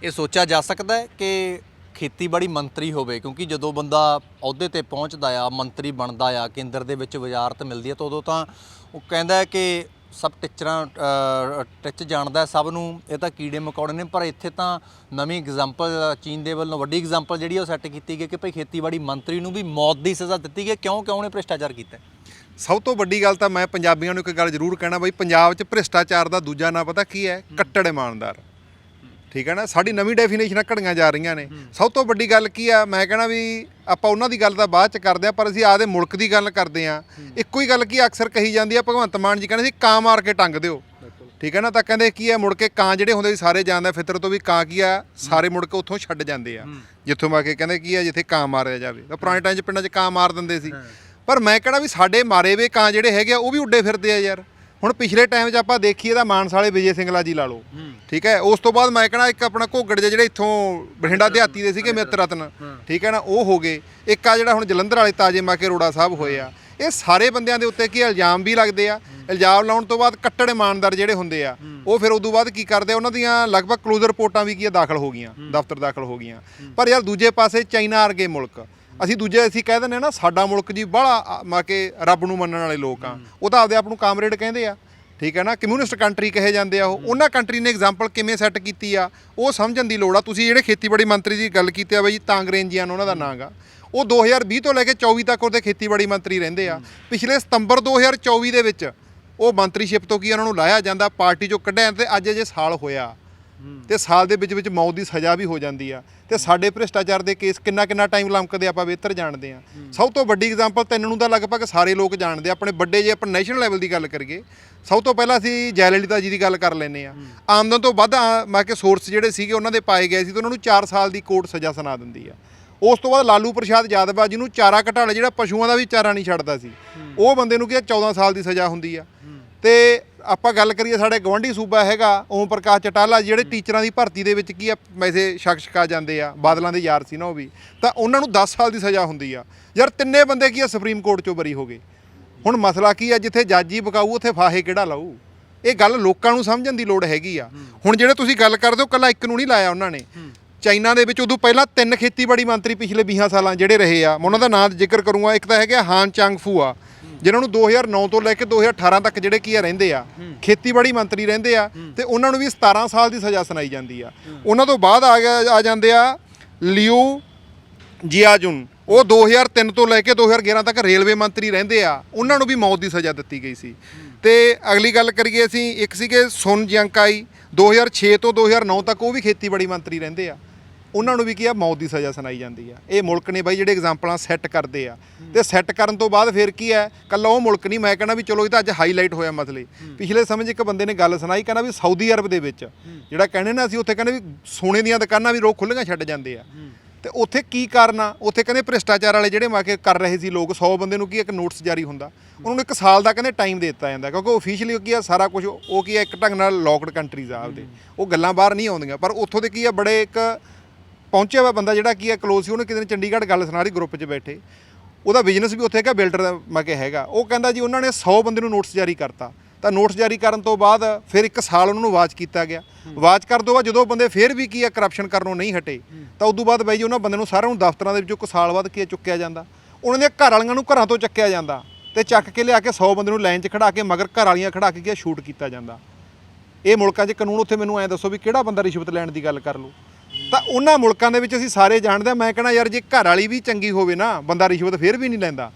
ਇਹ ਸੋਚਿਆ ਜਾ ਸਕਦਾ ਹੈ ਕਿ ਖੇਤੀਬਾੜੀ ਮੰਤਰੀ ਹੋਵੇ ਕਿਉਂਕਿ ਜਦੋਂ ਬੰਦਾ ਅਹੁਦੇ ਤੇ ਪਹੁੰਚਦਾ ਆ ਮੰਤਰੀ ਬਣਦਾ ਆ ਕੇਂਦਰ ਦੇ ਵਿੱਚ ਵਜ਼ਾਰਤ ਮਿਲਦੀ ਹੈ ਤਾਂ ਉਦੋਂ ਤਾਂ ਉਹ ਕਹਿੰਦਾ ਹੈ ਕਿ ਸਭ ਟੀਚਰਾਂ ਟਿੱਚ ਜਾਣਦਾ ਸਭ ਨੂੰ। ਇਹ ਤਾਂ ਕੀੜੇ ਮਕੌੜੇ ਨੇ ਪਰ ਇੱਥੇ ਤਾਂ ਨਵੀਂ ਐਗਜ਼ਾਮਪਲ ਚੀਨ ਦੇ ਵੱਲੋਂ ਵੱਡੀ ਐਗਜ਼ਾਮਪਲ ਜਿਹੜੀ ਉਹ ਸੈੱਟ ਕੀਤੀ ਗਈ ਕਿ ਭਈ ਖੇਤੀਬਾੜੀ ਮੰਤਰੀ ਨੂੰ ਵੀ ਮੌਤ ਦੀ ਸਜ਼ਾ ਦਿੱਤੀ ਗਈ ਕਿਉਂ ਕਿਉਂ ਉਹਨੇ ਭ੍ਰਿਸ਼ਟਾਚਾਰ ਕੀਤਾ? ਸਭ ਤੋਂ ਵੱਡੀ ਗੱਲ ਤਾਂ ਮੈਂ ਪੰਜਾਬੀਆਂ ਨੂੰ ਇੱਕ ਗੱਲ ਜ਼ਰੂਰ ਕਹਿਣਾ ਬਈ ਪੰਜਾਬ 'ਚ ਭ੍ਰਿਸ਼ਟਾਚਾਰ ਦਾ ਦੂਜਾ ਨਾਂ ਪਤਾ ਕੀ ਹੈ। ਕੱਟੜ ਇਮਾਨਦਾਰ। ਠੀਕ ਹੈ ਨਾ? ਸਾਡੀ ਨਵੀਂ ਡੈਫੀਨੇਸ਼ਨਾਂ ਘੜੀਆਂ ਜਾ ਰਹੀਆਂ ਨੇ। ਸਭ ਤੋਂ ਵੱਡੀ ਗੱਲ ਕੀ ਆ? ਮੈਂ ਕਹਿਣਾ ਵੀ ਆਪਾਂ ਉਹਨਾਂ ਦੀ ਗੱਲ ਤਾਂ ਬਾਅਦ ਚ ਕਰਦੇ ਆ ਪਰ ਅਸੀਂ ਆਦੇ ਮੁਲਕ ਦੀ ਗੱਲ ਕਰਦੇ ਆ। ਇੱਕੋ ਹੀ ਗੱਲ ਕੀ ਅਕਸਰ ਕਹੀ ਜਾਂਦੀ ਆ ਭਗਵੰਤ ਮਾਨ ਜੀ ਕਹਿੰਦੇ ਸੀ ਕਾਂ ਮਾਰ ਕੇ ਟੰਗ ਦਿਓ। ਠੀਕ ਹੈ ਨਾ? ਤਾਂ ਕਹਿੰਦੇ ਕੀ ਆ ਮੁੜ ਕੇ ਕਾਂ ਜਿਹੜੇ ਹੁੰਦੇ ਸੀ ਸਾਰੇ ਜਾਣਦੇ ਆ, ਫਿਤਰ ਤੋਂ ਵੀ ਕਾਂ ਕੀ ਆ? ਸਾਰੇ ਮੁੜ ਕੇ ਉੱਥੋਂ ਛੱਡ ਜਾਂਦੇ ਆ। ਜਿੱਥੋਂ ਮਾ ਕੇ ਕਹਿੰਦੇ ਕੀ ਆ ਜਿੱਥੇ ਕਾਂ ਮਾਰਿਆ ਜਾਵੇ। ਤਾਂ ਪੁਰਾਣੇ ਟਾਈਮ 'ਚ ਪਿੰਡਾਂ 'ਚ ਕਾਂ ਮਾਰ ਦਿੰਦੇ ਸੀ। ਪਰ ਮੈਂ ਕਹਿਣਾ ਵੀ ਸਾਡੇ ਮਾਰੇ ਵੇ ਕਾਂ ਜਿਹੜੇ ਹੈਗੇ ਆ ਉਹ ਵੀ ਉੱਡੇ ਫਿਰਦੇ ਆ ਯਾਰ। ਹੁਣ ਪਿਛਲੇ ਟਾਈਮ 'ਚ ਆਪਾਂ ਦੇਖੀਏ ਤਾਂ ਮਾਨਸ ਵਾਲੇ ਵਿਜੇ ਸਿੰਗਲਾ ਜੀ ਲਾ ਲਓ। ਠੀਕ ਹੈ? ਉਸ ਤੋਂ ਬਾਅਦ ਮੈਂ ਕਹਣਾ ਇੱਕ ਆਪਣਾ ਘੋਗੜ ਜਿਹੇ ਜਿਹੜੇ ਇੱਥੋਂ ਬਠਿੰਡਾ ਦਿਹਾਤੀ ਦੇ ਸੀਗੇ ਮਿੱਤਰ ਰਤਨ। ਠੀਕ ਹੈ ਨਾ? ਉਹ ਹੋ ਗਏ। ਇੱਕ ਆ ਜਿਹੜਾ ਹੁਣ ਜਲੰਧਰ ਵਾਲੇ ਤਾਜੇ ਮਾਕੇ ਰੋੜਾ ਸਾਹਿਬ ਹੋਏ ਆ। ਇਹ ਸਾਰੇ ਬੰਦਿਆਂ ਦੇ ਉੱਤੇ ਕੀ ਇਲਜ਼ਾਮ ਵੀ ਲੱਗਦੇ ਆ। ਇਲਜ਼ਾਮ ਲਾਉਣ ਤੋਂ ਬਾਅਦ ਕੱਟੜ ਇਮਾਨਦਾਰ ਜਿਹੜੇ ਹੁੰਦੇ ਆ ਉਹ ਫਿਰ ਉਦੋਂ ਬਾਅਦ ਕੀ ਕਰਦੇ ਆ? ਉਹਨਾਂ ਦੀਆਂ ਲਗਭਗ ਕਲੋਜ਼ਰ ਰਿਪੋਰਟਾਂ ਵੀ ਕੀ ਆ? ਦਾਖਲ ਹੋ ਗਈਆਂ ਦਫ਼ਤਰ ਦਾਖਲ ਹੋ ਗਈਆਂ। ਪਰ ਯਾਰ ਦੂਜੇ ਪਾਸੇ ਚਾਈਨਾ ਵਰਗੇ ਮੁਲਕ ਅਸੀਂ ਦੂਜੇ ਅਸੀਂ ਕਹਿ ਦਿੰਦੇ ਆ ਨਾ ਸਾਡਾ ਮੁਲਕ ਜੀ ਬੜਾ ਮਾ ਕੇ ਰੱਬ ਨੂੰ ਮੰਨਣ ਵਾਲੇ ਲੋਕ ਆ। ਉਹ ਤਾਂ ਆਪਦੇ ਆਪ ਨੂੰ ਕਾਮਰੇਡ ਕਹਿੰਦੇ ਆ। ਠੀਕ ਹੈ ਨਾ? ਕਮਿਊਨਿਸਟ ਕੰਟਰੀ ਕਹੇ ਜਾਂਦੇ ਆ ਉਹ। ਉਹਨਾਂ ਕੰਟਰੀ ਨੇ ਐਗਜ਼ਾਮਪਲ ਕਿਵੇਂ ਸੈੱਟ ਕੀਤੀ ਆ ਉਹ ਸਮਝਣ ਦੀ ਲੋੜ ਆ। ਤੁਸੀਂ ਜਿਹੜੇ ਖੇਤੀਬਾੜੀ ਮੰਤਰੀ ਦੀ ਗੱਲ ਕੀਤੀ ਆ ਬਾਈ ਤਾਂਗਰੇਂਜੀਆਂ ਉਹਨਾਂ ਦਾ ਨਾਂ ਗਾ ਉਹ 2020 ਤੋਂ ਲੈ ਕੇ 24 ਤੱਕ ਉਹਦੇ ਖੇਤੀਬਾੜੀ ਮੰਤਰੀ ਰਹਿੰਦੇ ਆ। ਪਿਛਲੇ ਸਤੰਬਰ 2024 ਦੇ ਵਿੱਚ ਉਹ ਮੰਤਰੀਸ਼ਿਪ ਤੋਂ ਕੀ ਉਹਨਾਂ ਨੂੰ ਲਾਇਆ ਜਾਂਦਾ? ਪਾਰਟੀ ਚੋਂ ਕੱਢਿਆ ਤੇ ਅੱਜ ਅਜੇ ਸਾਲ ਹੋਇਆ। ਤੇ ਸਾਲ ਦੇ ਵਿੱਚ ਵਿੱਚ ਮੌਤ ਦੀ ਸਜ਼ਾ ਵੀ ਹੋ ਜਾਂਦੀ ਆ। ਤੇ ਸਾਡੇ ਭ੍ਰਿਸ਼ਟਾਚਾਰ ਦੇ ਕੇਸ ਕਿੰਨਾ ਕਿੰਨਾ ਟਾਈਮ ਲੰਕਦੇ ਆਪਾਂ ਬਿਹਤਰ ਜਾਣਦੇ ਆ। ਸਭ ਤੋਂ ਵੱਡੀ ਐਗਜ਼ਾਮਪਲ ਤੈਨੂੰ ਨੂੰ ਤਾਂ ਲਗਭਗ ਸਾਰੇ ਲੋਕ ਜਾਣਦੇ ਆ। ਆਪਣੇ ਵੱਡੇ ਜੇ ਆਪਾਂ ਨੈਸ਼ਨਲ ਲੈਵਲ ਦੀ ਗੱਲ ਕਰੀਏ ਸਭ ਤੋਂ ਪਹਿਲਾਂ ਅਸੀਂ ਜੈਲਲਿਤਾ ਜੀ ਦੀ ਗੱਲ ਕਰ ਲੈਨੇ ਆ। ਆਮਦਨ ਤੋਂ ਵੱਧ ਮੈਂ ਕਿ ਸੋਰਸ ਜਿਹੜੇ ਸੀਗੇ ਉਹਨਾਂ ਦੇ ਪਾਏ ਗਏ ਸੀ ਤੇ ਉਹਨਾਂ ਨੂੰ 4 ਸਾਲ ਦੀ ਕੋਰਟ ਸਜ਼ਾ ਸੁਣਾ ਦਿੰਦੀ ਆ। ਉਸ ਤੋਂ ਬਾਅਦ ਲਾਲੂ ਪ੍ਰਸ਼ਾਦ ਯਾਦਵ ਆ ਜਿਹਨੂੰ ਚਾਰਾ ਘਟਾਲਾ ਜਿਹੜਾ ਪਸ਼ੂਆਂ ਦਾ ਵੀ ਚਾਰਾ ਨਹੀਂ ਛੱਡਦਾ ਸੀ। ਉਹ ਬੰਦੇ ਨੂੰ ਕੀ ਆ 14 ਸਾਲ ਦੀ ਸਜ਼ਾ ਹੁੰਦੀ ਆ। ਤੇ ਆਪਾਂ ਗੱਲ ਕਰੀਏ ਸਾਡੇ ਗਵੰਡੀ ਸੂਬਾ ਹੈਗਾ ਓਮ ਪ੍ਰਕਾਸ਼ ਚਟਾਲਾ ਜਿਹੜੇ ਟੀਚਰਾਂ ਦੀ ਭਰਤੀ ਦੇ ਵਿੱਚ ਕੀ ਆ ਵੈਸੇ ਸ਼ਖਸ਼ਕਾ ਜਾਂਦੇ ਆ ਬਾਦਲਾਂ ਦੇ ਯਾਰ ਸੀ ਨਾ ਉਹ ਵੀ। ਤਾਂ ਉਹਨਾਂ ਨੂੰ 10 ਸਾਲ ਦੀ ਸਜ਼ਾ ਹੁੰਦੀ ਆ। ਯਾਰ ਤਿੰਨੇ ਬੰਦੇ ਕੀ ਆ ਸੁਪਰੀਮ ਕੋਰਟ ਚੋਂ ਬਰੀ ਹੋ ਗਏ। ਹੁਣ ਮਸਲਾ ਕੀ ਆ ਜਿੱਥੇ ਜੱਜ ਹੀ ਬਕਾਊ ਉੱਥੇ ਫਾਹੇ ਕਿਹੜਾ ਲਾਊ? ਇਹ ਗੱਲ ਲੋਕਾਂ ਨੂੰ ਸਮਝਣ ਦੀ ਲੋੜ ਹੈਗੀ ਆ। ਹੁਣ ਜਿਹੜੇ ਤੁਸੀਂ ਗੱਲ ਕਰਦੇ ਹੋ ਕੱਲਾ ਇੱਕ ਨੂੰ ਨਹੀਂ ਲਾਇਆ ਉਹਨਾਂ ਨੇ। ਚਾਈਨਾ ਦੇ ਵਿੱਚ ਉਦੋਂ ਪਹਿਲਾਂ ਤਿੰਨ ਖੇਤੀਬਾੜੀ ਮੰਤਰੀ ਪਿਛਲੇ 20 ਸਾਲਾਂ ਜਿਹੜੇ ਰਹੇ ਆ ਮੈਂ ਉਹਨਾਂ ਦਾ ਨਾਮ ਜ਼ਿਕਰ ਕਰੂੰਗਾ। ਇੱਕ ਤਾਂ ਹੈਗਾ ਹਾਨ ਚਾਂਗ ਫੂ ਆ ਜਿਨ੍ਹਾਂ ਨੂੰ 2009 ਤੋਂ ਲੈ ਕੇ 2018 ਤੱਕ ਜਿਹੜੇ ਕੀ ਆ ਰਹਿੰਦੇ ਆ ਖੇਤੀਬਾੜੀ ਮੰਤਰੀ ਰਹਿੰਦੇ ਆ ਤੇ ਉਹਨਾਂ ਨੂੰ ਵੀ 17 ਸਾਲ ਦੀ ਸਜ਼ਾ ਸੁਣਾਈ ਜਾਂਦੀ ਆ। ਉਹਨਾਂ ਤੋਂ ਬਾਅਦ ਆ ਗਿਆ ਆ ਜਾਂਦੇ ਆ ਲਿਊ ਜਿਆਜੁਨ। ਉਹ 2003 ਤੋਂ ਲੈ ਕੇ 2011 ਤੱਕ ਰੇਲਵੇ ਮੰਤਰੀ ਰਹਿੰਦੇ ਆ। ਉਹਨਾਂ ਨੂੰ ਵੀ ਮੌਤ ਦੀ ਸਜ਼ਾ ਦਿੱਤੀ ਗਈ ਸੀ। ਤੇ ਅਗਲੀ ਗੱਲ ਕਰੀਏ ਅਸੀਂ ਇੱਕ ਸੀਗੇ ਸੁਨ ਜਿੰਕਾਈ। 2006 ਤੋਂ 2009 ਤੱਕ ਉਹ ਵੀ ਖੇਤੀਬਾੜੀ ਮੰਤਰੀ ਰਹਿੰਦੇ ਆ। ਉਹਨਾਂ ਨੂੰ ਵੀ ਕੀ ਆ, ਮੌਤ ਦੀ ਸਜ਼ਾ ਸੁਣਾਈ ਜਾਂਦੀ ਆ। ਇਹ ਮੁਲਕ ਨੇ ਬਾਈ ਜਿਹੜੇ ਐਗਜ਼ਾਮਪਲਾਂ ਸੈੱਟ ਕਰਦੇ ਆ। ਤੇ ਸੈੱਟ ਕਰਨ ਤੋਂ ਬਾਅਦ ਫਿਰ ਕੀ ਹੈ ਕੱਲਾ ਉਹ ਮੁਲਕ ਨਹੀਂ, ਮੈਂ ਕਹਿੰਦਾ ਵੀ ਚਲੋ ਇਹ ਤਾਂ ਅੱਜ ਹਾਈਲਾਈਟ ਹੋਇਆ ਮਸਲੇ। ਪਿਛਲੇ ਸਮੇਂ 'ਚ ਇੱਕ ਬੰਦੇ ਨੇ ਗੱਲ ਸੁਣਾਈ, ਕਹਿੰਦਾ ਵੀ ਸਾਊਦੀ ਅਰਬ ਦੇ ਵਿੱਚ, ਜਿਹੜਾ ਕਹਿੰਦੇ ਨਾ ਅਸੀਂ ਉੱਥੇ ਕਹਿੰਦੇ ਵੀ ਸੋਨੇ ਦੀਆਂ ਦੁਕਾਨਾਂ ਵੀ ਰੋਕ ਖੁੱਲੀਆਂ ਛੱਡ ਜਾਂਦੇ ਆ। ਤੇ ਉੱਥੇ ਕੀ ਕਾਰਨ ਆ, ਉੱਥੇ ਕਹਿੰਦੇ ਭ੍ਰਿਸ਼ਟਾਚਾਰ ਵਾਲੇ ਜਿਹੜੇ ਮਾਕੇ ਕਰ ਰਹੇ ਸੀ ਲੋਕ 100 ਬੰਦੇ ਨੂੰ ਕੀ ਇੱਕ ਨੋਟਿਸ ਜਾਰੀ ਹੁੰਦਾ। ਉਹਨਾਂ ਨੂੰ ਇੱਕ ਸਾਲ ਦਾ ਕਹਿੰਦੇ ਟਾਈਮ ਦੇ ਦਿੱਤਾ ਜਾਂਦਾ, ਕਿਉਂਕਿ ਆਫੀਸ਼ੀਅਲੀ ਕੀ ਆ, ਸਾਰਾ ਕੁਝ ਉਹ ਕੀ ਆ, ਇੱਕ ਢੰਗ ਨਾਲ ਲੌਕਡ ਕੰਟਰੀਜ਼ ਆ ਆਪਦੇ। ਉਹ ਗੱਲਾਂ ਬਾਹਰ ਨਹੀਂ ਆਉਂਦੀਆਂ, ਪਰ ਉੱਥੋਂ ਦੇ ਕੀ ਆ, ਬੜੇ ਇੱਕ ਪਹੁੰਚਿਆ ਹੋਇਆ ਬੰਦਾ ਜਿਹੜਾ ਕੀ ਆ ਕਲੋਜ਼ ਸੀ ਉਹਨੇ ਕਿਤੇ ਨੇ ਚੰਡੀਗੜ੍ਹ ਗੱਲ ਸੁਣਾ ਰਹੀ ਗਰੁੱਪ 'ਚ ਬੈਠੇ। ਉਹਦਾ ਬਿਜ਼ਨਸ ਵੀ ਉੱਥੇ ਹੈਗਾ ਬਿਲਡਰ ਦਾ ਮੈਂ ਕਿ ਹੈਗਾ। ਉਹ ਕਹਿੰਦਾ ਜੀ ਉਹਨਾਂ ਨੇ 100 ਬੰਦੇ ਨੂੰ ਨੋਟਿਸ ਜਾਰੀ ਕਰਤਾ। ਤਾਂ ਨੋਟਿਸ ਜਾਰੀ ਕਰਨ ਤੋਂ ਬਾਅਦ ਫਿਰ ਇੱਕ ਸਾਲ ਉਹਨਾਂ ਨੂੰ ਵਾਚ ਕੀਤਾ ਗਿਆ। ਵਾਚ ਕਰਨ ਤੋਂ ਬਾਅਦ ਜਦੋਂ ਬੰਦੇ ਫਿਰ ਵੀ ਕੀ ਆ ਕਰਪਸ਼ਨ ਕਰਨੋਂ ਨਹੀਂ ਹਟੇ ਤਾਂ ਉਦੋਂ ਬਾਅਦ ਬਾਈ ਜੀ ਉਹਨਾਂ ਬੰਦੇ ਨੂੰ ਸਾਰਿਆਂ ਨੂੰ ਦਫ਼ਤਰਾਂ ਦੇ ਵਿੱਚੋਂ ਇੱਕ ਸਾਲ ਬਾਅਦ ਕੀ ਚੁੱਕਿਆ ਜਾਂਦਾ। ਉਹਨਾਂ ਦੀਆਂ ਘਰ ਵਾਲੀਆਂ ਨੂੰ ਘਰਾਂ ਤੋਂ ਚੱਕਿਆ ਜਾਂਦਾ ਤੇ ਚੱਕ ਕੇ ਲਿਆ ਕੇ 100 ਬੰਦੇ ਨੂੰ ਲਾਈਨ 'ਚ ਖੜਾ ਕੇ ਮਗਰ ਘਰ ਵਾਲੀਆਂ ਖੜਾ ਕੇ ਕੀ ਸ਼ੂਟ ਕੀਤਾ ਜਾਂਦਾ। ਇਹ ਮੁਲਕਾਂ 'ਚ ਕਾਨੂੰਨ ਉੱਥੇ ਮੈਨੂੰ ਐਂ ਦੱਸੋ ਵੀ ਕਿਹੜਾ ਬੰਦਾ ਰਿਸ਼ਵਤ ਲੈਣ ਦੀ ਗੱਲ ਕਰ ਲੂ ਤਾਂ ਉਹਨਾਂ ਮੁਲਕਾਂ ਦੇ ਵਿੱਚ ਅਸੀਂ ਸਾਰੇ ਜਾਣਦੇ ਆ ਮੈਂ ਕਹਣਾ ਯਾਰ, ਜੇ ਘਰ ਵਾਲੀ ਵੀ ਚੰਗੀ ਹੋਵੇ ਨਾ, ਬੰਦਾ ਰਿਸ਼ਵਤ ਫੇਰ ਵੀ ਨਹੀਂ ਲੈਂਦਾ।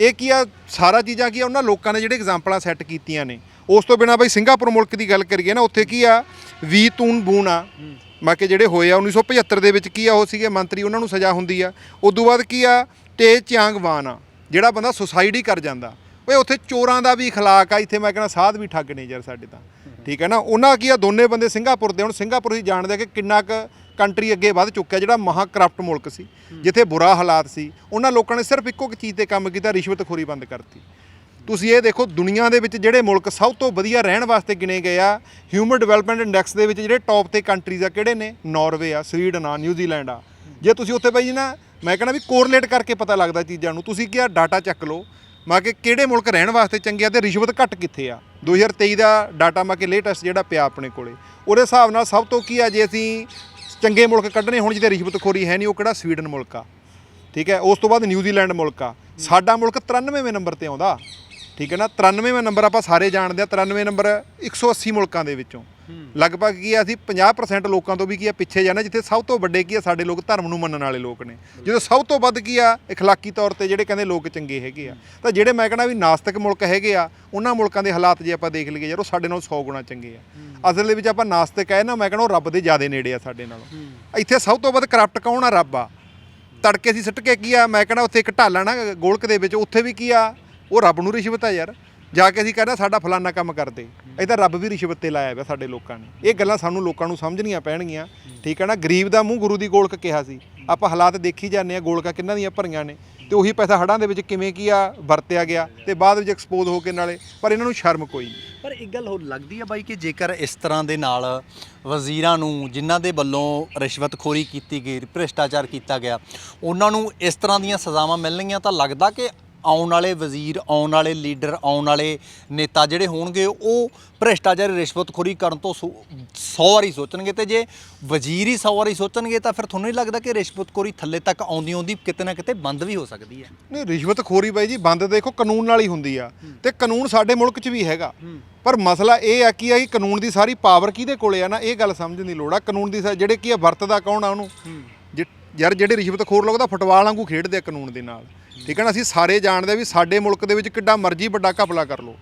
ਇਹ ਕੀ ਆ, ਸਾਰਾ ਚੀਜ਼ਾਂ ਕੀ ਆ, ਉਹਨਾਂ ਲੋਕਾਂ ਨੇ ਜਿਹੜੇ ਐਗਜ਼ਾਮਪਲਾਂ ਸੈੱਟ ਕੀਤੀਆਂ ਨੇ। ਉਸ ਤੋਂ ਬਿਨਾ ਬਈ ਸਿੰਗਾਪੁਰ ਮੁਲਕ ਦੀ ਗੱਲ ਕਰੀਏ ਨਾ, ਉੱਥੇ ਕੀ ਆ, ਵੀ ਤੂਨ ਬੂਨ ਆ। ਮਾਕੇ ਜਿਹੜੇ ਹੋਏ ਆ 1975 ਦੇ ਵਿੱਚ ਕੀ ਆ, ਉਹ ਸੀਗੇ ਮੰਤਰੀ, ਉਹਨਾਂ ਨੂੰ ਸਜ਼ਾ ਹੁੰਦੀ ਆ। ਉਦੋਂ ਬਾਅਦ ਕੀ ਆ ਟੇ ਚਿਆਂਗ ਵਾਨ ਆ, ਜਿਹੜਾ ਬੰਦਾ ਸੁਸਾਈਡ ਹੀ ਕਰ ਜਾਂਦਾ। ਓਏ ਉੱਥੇ ਚੋਰਾਂ ਦਾ ਵੀ ਖਲਾਕ ਆ, ਇੱਥੇ ਮੈਂ ਕਹਿੰਦਾ, ਸਾਧ ਵੀ ਠੱਗ ਨੇ ਯਾਰ ਸਾਡੇ ਤਾਂ। ਠੀਕ ਹੈ ਨਾ? ਉਹਨਾਂ ਕੀ ਆ, ਦੋਨੇ ਬੰਦੇ ਸਿੰਗਾਪੁਰ ਦੇ ਹੁਣ। ਸਿੰਗਾਪੁਰ ਹੀ ਜਾਣਦੇ ਕਿ ਕਿੰਨਾ ਕੁ ਕੰਟਰੀ ਅੱਗੇ ਵੱਧ ਚੁੱਕਿਆ ਜਿਹੜਾ ਮਹਾ ਕਰਪਟ ਮੁਲਕ ਸੀ, ਜਿੱਥੇ ਬੁਰਾ ਹਾਲਾਤ ਸੀ, ਉਹਨਾਂ ਲੋਕਾਂ ਨੇ ਸਿਰਫ ਇੱਕੋ ਇੱਕ ਚੀਜ਼ ਤੇ ਕੰਮ ਕੀਤਾ, ਰਿਸ਼ਵਤਖੋਰੀ ਬੰਦ ਕਰਤੀ। ਤੁਸੀਂ ਇਹ ਦੇਖੋ, ਦੁਨੀਆ ਦੇ ਵਿੱਚ ਜਿਹੜੇ ਮੁਲਕ ਸਭ ਤੋਂ ਵਧੀਆ ਰਹਿਣ ਵਾਸਤੇ ਗਿਣੇ ਗਏ ਆ ਹਿਊਮਨ ਡਿਵੈਲਪਮੈਂਟ ਇੰਡੈਕਸ ਦੇ ਵਿੱਚ ਜਿਹੜੇ ਟੌਪ ਤੇ ਕੰਟਰੀਜ਼ ਆ, ਕਿਹੜੇ ਨੇ? ਨਾਰਵੇ ਆ ਸਵੀਡਨ ਆ ਨਿਊਜ਼ੀਲੈਂਡ ਆ। ਜੇ ਤੁਸੀਂ ਉੱਥੇ ਬਈ ਨਾ, ਮੈਂ ਕਹਿੰਦਾ ਵੀ ਕੋਰਲੇਟ ਕਰਕੇ ਪਤਾ ਲੱਗਦਾ ਚੀਜ਼ਾਂ ਨੂੰ, ਤੁਸੀਂ ਕੀ ਆ ਡਾਟਾ ਚੱਕ ਲਓ। ਮੈਂ ਕਿ ਕਿਹੜੇ ਮੁਲਕ ਰਹਿਣ ਵਾਸਤੇ ਚੰਗੇ ਆ ਤੇ ਰਿਸ਼ਵਤ ਘੱਟ ਕਿੱਥੇ ਆ? 2023 ਦਾ ਡਾਟਾ ਮੈਂ ਕਿ ਲੇਟੈਸਟ ਜਿਹੜਾ ਪਿਆ ਆਪਣੇ ਕੋਲੇ। ਉਹਦੇ ਹਿਸਾਬ ਨਾਲ ਸਭ ਤੋਂ ਕੀ ਆ, ਜੇ ਅਸੀਂ ਚੰਗੇ ਮੁਲਕ ਕੱਢਣੇ, ਹੁਣ ਜਿਹਦੇ ਰਿਸ਼ਵਤਖੋਰੀ ਹੈ ਨਹੀਂ, ਉਹ ਕਿਹੜਾ ਸਵੀਡਨ ਮੁਲਕ ਆ। ਠੀਕ ਹੈ, ਉਸ ਤੋਂ ਬਾਅਦ ਨਿਊਜ਼ੀਲੈਂਡ ਮੁਲਕ ਆ। ਸਾਡਾ ਮੁਲਕ 93ਵੇਂ ਨੰਬਰ ਤੇ ਆਉਂਦਾ। ਠੀਕ ਹੈ ਨਾ 93ਵੇਂ ਨੰਬਰ ਆਪਾਂ ਸਾਰੇ ਜਾਣਦੇ ਆ 93 ਨੰਬਰ 180 ਮੁਲਕਾਂ ਦੇ ਵਿੱਚੋਂ। ਲਗਭਗ ਕੀ ਆ ਅਸੀਂ 50% ਲੋਕਾਂ ਤੋਂ ਵੀ ਕੀ ਆ ਪਿੱਛੇ ਜਾਣਾ ਜਿੱਥੇ ਸਭ ਤੋਂ ਵੱਡੇ ਕੀ ਆ ਸਾਡੇ ਲੋਕ ਧਰਮ ਨੂੰ ਮੰਨਣ ਵਾਲੇ ਲੋਕ ਨੇ ਜਦੋਂ ਸਭ ਤੋਂ ਵੱਧ ਕੀ ਆ اخلاقی ਤੌਰ ਤੇ ਜਿਹੜੇ ਕਹਿੰਦੇ ਲੋਕ ਚੰਗੇ ਹੈਗੇ ਆ ਤਾਂ ਜਿਹੜੇ ਮੈਂ ਕਹਿੰਦਾ ਵੀ ਨਾਸਤਿਕ ਮੁਲਕ ਹੈਗੇ ਆ ਉਹਨਾਂ ਮੁਲਕਾਂ ਦੇ ਹਾਲਾਤ ਜੇ ਆਪਾਂ ਦੇਖ ਲਈਏ ਯਾਰ ਉਹ ਸਾਡੇ ਨਾਲੋਂ 100 ਗੁਣਾ ਚੰਗੇ ਆ ਅਸਲ ਦੇ ਵਿੱਚ ਆਪਾਂ ਨਾਸਤਿਕ ਹੈ ਨਾ ਮੈਂ ਕਹਿੰਦਾ ਉਹ ਰੱਬ ਦੇ ਜ਼ਿਆਦੇ ਨੇੜੇ ਆ ਸਾਡੇ ਨਾਲੋਂ ਇੱਥੇ ਸਭ ਤੋਂ ਵੱਧ ਕਰਪਟ ਕੌਣ ਆ ਰੱਬ ਆ ਤੜਕੇ ਅਸੀਂ ਸਿੱਟ ਕੇ ਕੀ ਆ ਮੈਂ ਕਹਿੰਦਾ ਉੱਥੇ ਇੱਕ ਢਾਲਾ ਨਾ ਗੋਲਕ ਦੇ ਵਿੱਚ ਉੱਥੇ ਵੀ ਕੀ ਆ ਉਹ ਰੱਬ ਨੂੰ ਰਿਸ਼ਵਤ ਆ ਯਾਰ ਜਾ ਕੇ ਅਸੀਂ ਕਹਿੰਦਾ ਸਾਡਾ ਫਲਾਨਾ ਕੰਮ ਕਰਦੇ। ਇਹ ਤਾਂ ਰੱਬ ਵੀ ਰਿਸ਼ਵਤ ਤੇ ਲਾਇਆ ਹੋਇਆ ਸਾਡੇ ਲੋਕਾਂ ਨੇ। ਇਹ ਗੱਲਾਂ ਸਾਨੂੰ ਲੋਕਾਂ ਨੂੰ ਸਮਝਣੀਆਂ ਪੈਣਗੀਆਂ। ਠੀਕ ਹੈ ਨਾ? ਗਰੀਬ ਦਾ ਮੂੰਹ ਗੁਰੂ ਦੀ ਗੋਲਕ ਕਿਹਾ ਸੀ। ਆਪਾਂ ਹਾਲਾਤ ਦੇਖੀ ਜਾਂਦੇ ਆ ਗੋਲਕਾਂ ਕਿੰਨਾਂ ਦੀਆਂ ਭਰੀਆਂ ਨੇ। ਤੇ ਉਹੀ ਪੈਸਾ ਹੜਾਂ ਦੇ ਵਿੱਚ ਕਿਵੇਂ ਕੀ ਆ, ਵਰਤਿਆ ਗਿਆ ਤੇ ਬਾਅਦ ਵਿੱਚ ਐਕਸਪੋਜ਼ ਹੋ ਕੇ ਨਾਲੇ, ਪਰ ਇਹਨਾਂ ਨੂੰ ਸ਼ਰਮ ਕੋਈ ਨਹੀਂ। ਪਰ ਇੱਕ ਗੱਲ ਹੋਰ ਲੱਗਦੀ ਆ ਬਾਈ ਕਿ ਜੇਕਰ ਇਸ ਤਰ੍ਹਾਂ ਦੇ ਨਾਲ ਵਜ਼ੀਰਾਂ ਨੂੰ, ਜਿਨ੍ਹਾਂ ਦੇ ਵੱਲੋਂ ਰਿਸ਼ਵਤਖੋਰੀ ਕੀਤੀ ਗਈ, ਭ੍ਰਿਸ਼ਟਾਚਾਰ ਕੀਤਾ ਗਿਆ, ਉਹਨਾਂ ਨੂੰ ਇਸ ਤਰ੍ਹਾਂ ਦੀਆਂ ਸਜ਼ਾਵਾਂ ਮਿਲਣਗੀਆਂ, ਤਾਂ ਲੱਗਦਾ ਕਿ ਆਉਣ ਵਾਲੇ ਵਜ਼ੀਰ ਆਉਣ ਵਾਲੇ ਲੀਡਰ ਆਉਣ ਵਾਲੇ ਨੇਤਾ ਜਿਹੜੇ ਹੋਣਗੇ ਉਹ ਭ੍ਰਿਸ਼ਟਾਚਾਰ ਰਿਸ਼ਵਤਖੋਰੀ ਕਰਨ ਤੋਂ 100 ਵਾਰੀ ਸੋਚਣਗੇ ਤੇ ਜੇ ਵਜ਼ੀਰ ਹੀ 100 ਵਾਰੀ ਸੋਚਣਗੇ ਤਾਂ ਫਿਰ ਤੁਹਾਨੂੰ ਨਹੀਂ ਲੱਗਦਾ ਕਿ ਰਿਸ਼ਵਤਖੋਰੀ ਥੱਲੇ ਤੱਕ ਆਉਂਦੀ ਆਉਂਦੀ ਕਿਤੇ ਨਾ ਕਿਤੇ ਬੰਦ ਵੀ ਹੋ ਸਕਦੀ ਹੈ? ਨਹੀਂ ਰਿਸ਼ਵਤਖੋਰੀ ਬਾਈ ਜੀ ਬੰਦ ਦੇਖੋ ਕਾਨੂੰਨ ਨਾਲ ਹੀ ਹੁੰਦੀ ਆ ਤੇ ਕਾਨੂੰਨ ਸਾਡੇ ਮੁਲਕ 'ਚ ਵੀ ਹੈਗਾ। ਪਰ ਮਸਲਾ ਇਹ ਆ ਕਿ ਇਹ ਕਾਨੂੰਨ ਦੀ ਸਾਰੀ ਪਾਵਰ ਕਿਹਦੇ ਕੋਲੇ ਆ ਨਾ ਇਹ ਗੱਲ ਸਮਝਣ ਦੀ ਲੋੜ ਆ। ਕਾਨੂੰਨ ਦੀ ਸਾ- ਜਿਹੜੇ ਕੀ ਆ ਵਰਤਦਾ ਕੌਣ ਆ ਉਹਨੂੰ? ਜਿ- ਯਾਰ ਜਿਹੜੇ ਰਿਸ਼ਵਤਖੋਰ ਲੋਕ ਤਾਂ ਫੁੱਟਬਾਲ ਵਾਂਗੂ ਖੇਡਦੇ ਆ ਕਾਨੂੰਨ ਦੇ ਨਾਲ। ਠੀਕ ਹੈ ਨਾ? ਅਸੀਂ ਸਾਰੇ ਜਾਣਦੇ ਆ ਵੀ ਸਾਡੇ ਮੁਲਕ ਦੇ ਵਿੱਚ ਕਿੱਡਾ ਮਰਜ਼ੀ ਵੱਡਾ ਘਪਲਾ ਕਰ ਲੋ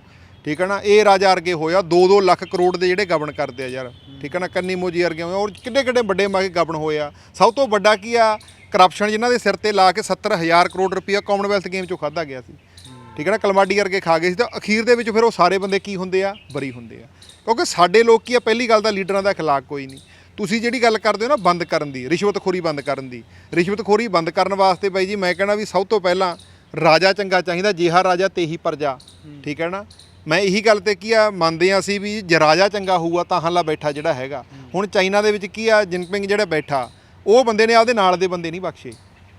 ਠੀਕ ਹੈ ਨਾ? ਇਹ ਰਾਜਾ ਵਰਗੇ ਹੋਇਆ 2-2 ਲੱਖ ਕਰੋੜ ਦੇ ਜਿਹੜੇ ਗਬਨ ਕਰਦੇ ਆ ਯਾਰ। ਠੀਕ ਹੈ ਨਾ? ਕੰਨੀ ਮੋਜੀ ਵਰਗੇ ਹੋਏ ਔਰ ਕਿੱਡੇ ਕਿੱਡੇ ਵੱਡੇ ਮਾਗੇ ਗਬਨ ਹੋਏ ਆ। ਸਭ ਤੋਂ ਵੱਡਾ ਕੀ ਆ? ਕਰਪਸ਼ਨ ਜਿਨ੍ਹਾਂ ਦੇ ਸਿਰ ਤੇ ਲਾ ਕੇ 70000 ਕਰੋੜ ਰੁਪਇਆ ਕਾਮਨਵੈਲਥ ਗੇਮ ਚੋਂ ਖਾਦਾ ਗਿਆ ਸੀ। ਠੀਕ ਹੈ ਨਾ? ਕਲਮਾਡੀ ਵਰਗੇ ਖਾ ਗਏ ਸੀ ਤਾਂ ਅਖੀਰ ਦੇ ਵਿੱਚ ਫਿਰ ਉਹ ਸਾਰੇ ਬੰਦੇ ਕੀ ਹੁੰਦੇ ਆ? ਬਰੀ ਹੁੰਦੇ ਆ। ਕਿਉਂਕਿ ਸਾਡੇ ਲੋਕ ਕੀ ਆ? ਪਹਿਲੀ ਗੱਲ ਤਾਂ ਲੀਡਰਾਂ ਦਾ ਅਖਲਾਕ ਕੋਈ ਨਹੀਂ। ਤੁਸੀਂ ਜਿਹੜੀ ਗੱਲ ਕਰਦੇ ਹੋ ਨਾ ਬੰਦ ਕਰਨ ਦੀ ਰਿਸ਼ਵਤਖੋਰੀ ਬੰਦ ਕਰਨ ਦੀ ਰਿਸ਼ਵਤਖੋਰੀ ਬੰਦ ਕਰਨ ਵਾਸਤੇ ਬਾਈ ਜੀ ਮੈਂ ਕਹਿੰਦਾ ਵੀ ਸਭ ਤੋਂ ਪਹਿਲਾਂ ਰਾਜਾ ਚੰਗਾ ਚਾਹੀਦਾ ਜਿਹਾ ਰਾਜਾ ਤੇਹੀ ਪ੍ਰਜਾ ਠੀਕ ਹੈ ਨਾ? ਮੈਂ ਇਹੀ ਗੱਲ ਤੇ ਕੀ ਆ ਮੰਨਦੇ ਆ ਅਸੀਂ ਵੀ ਜੇ ਰਾਜਾ ਚੰਗਾ ਹੋਊਗਾ ਤਾਂ ਹੱਲਾ ਬੈਠਾ ਜਿਹੜਾ ਹੈਗਾ। ਹੁਣ ਚਾਈਨਾ ਦੇ ਵਿੱਚ ਕੀ ਆ ਜਿਨਪਿੰਗ ਜਿਹੜਾ ਬੈਠਾ ਉਹ ਬੰਦੇ ਨੇ ਆਪਦੇ ਨਾਲ ਦੇ ਬੰਦੇ ਨਹੀਂ ਬਖਸ਼ੇ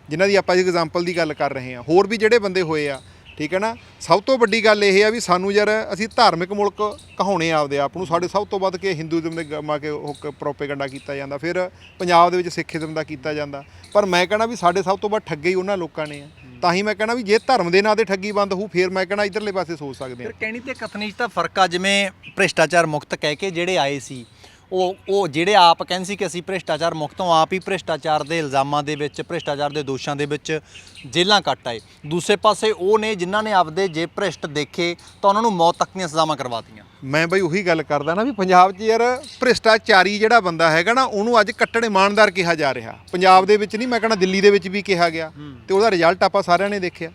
ਜਿਨ੍ਹਾਂ ਦੀ ਆਪਾਂ ਐਗਜ਼ਾਮਪਲ ਦੀ ਗੱਲ ਕਰ ਰਹੇ ਹਾਂ। ਹੋਰ ਵੀ ਜਿਹੜੇ ਬੰਦੇ ਹੋਏ ਆ ਠੀਕ ਹੈ ਨਾ? ਸਭ ਤੋਂ ਵੱਡੀ ਗੱਲ ਇਹ ਆ ਵੀ ਸਾਨੂੰ ਯਾਰ ਅਸੀਂ ਧਾਰਮਿਕ ਮੁਲਕ ਕਹਾਉਣੇ ਆਪਦੇ ਆਪ ਨੂੰ। ਸਾਡੇ ਸਭ ਤੋਂ ਵੱਧ ਕੇ ਹਿੰਦੂਇਜ਼ਮ ਦੇ ਗ- ਮਾ ਕੇ ਉਹ ਪ੍ਰੋਪੇਗੈਂਡਾ ਕੀਤਾ ਜਾਂਦਾ। ਫਿਰ ਪੰਜਾਬ ਦੇ ਵਿੱਚ ਸਿੱਖੀਜ਼ਮ ਦਾ ਕੀਤਾ ਜਾਂਦਾ। ਪਰ ਮੈਂ ਕਹਿੰਦਾ ਵੀ ਸਾਡੇ ਸਭ ਤੋਂ ਵੱਧ ਠੱਗੇ ਹੀ ਉਹਨਾਂ ਲੋਕਾਂ ਨੇ ਆ। ਤਾਂ ਹੀ ਮੈਂ ਕਹਿੰਦਾ ਵੀ ਜੇ ਧਰਮ ਦੇ ਨਾਂ ਤੇ ਠੱਗੀ ਬੰਦ ਹੋਊ, ਫਿਰ ਮੈਂ ਕਹਿੰਦਾ ਇਧਰਲੇ ਪਾਸੇ ਸੋਚ ਸਕਦੇ ਆ। ਫਿਰ ਕਹਿਣੀ ਤੇ ਕਥਨੀ 'ਚ ਤਾਂ ਫ਼ਰਕ ਆ, ਜਿਵੇਂ ਭ੍ਰਿਸ਼ਟਾਚਾਰ ਮੁਕਤ ਕਹਿ ਕੇ ਜਿਹੜੇ ਆਏ ਸੀ ਉਹ ਉਹ ਜਿਹੜੇ ਆਪ ਕਹਿੰਦੇ ਸੀ ਕਿ ਅਸੀਂ ਭ੍ਰਿਸ਼ਟਾਚਾਰ ਮੁਕਤ ਹਾਂ ਆਪ ਹੀ ਭ੍ਰਿਸ਼ਟਾਚਾਰ ਦੇ ਇਲਜ਼ਾਮਾਂ ਦੇ ਵਿੱਚ ਭ੍ਰਿਸ਼ਟਾਚਾਰ ਦੇ ਦੋਸ਼ਾਂ ਦੇ ਵਿੱਚ ਜੇਲ੍ਹਾਂ ਕੱਟ ਆਏ। ਦੂਸਰੇ ਪਾਸੇ ਉਹ ਨੇ ਜਿਨ੍ਹਾਂ ਨੇ ਆਪਦੇ ਜੇ ਭ੍ਰਿਸ਼ਟ ਦੇਖੇ ਤਾਂ ਉਹਨਾਂ ਨੂੰ ਮੌਤ ਤੱਕ ਦੀਆਂ ਸਜ਼ਾਵਾਂ ਕਰਵਾਤੀਆਂ ਮੈਂ ਬਈ ਉਹੀ ਗੱਲ ਕਰਦਾ ਨਾ ਵੀ ਪੰਜਾਬ 'ਚ ਯਾਰ ਭ੍ਰਿਸ਼ਟਾਚਾਰੀ ਜਿਹੜਾ ਬੰਦਾ ਹੈਗਾ ਨਾ ਉਹਨੂੰ ਅੱਜ ਕੱਟੜ ਇਮਾਨਦਾਰ ਕਿਹਾ ਜਾ ਰਿਹਾ। ਪੰਜਾਬ ਦੇ ਵਿੱਚ ਨਹੀਂ ਮੈਂ ਕਹਿੰਦਾ ਦਿੱਲੀ ਦੇ ਵਿੱਚ ਵੀ ਕਿਹਾ ਗਿਆ। ਤੇ ਉਹਦਾ ਰਿਜ਼ਲਟ ਆਪਾਂ ਸਾਰਿਆਂ ਨੇ ਦੇਖਿਆ।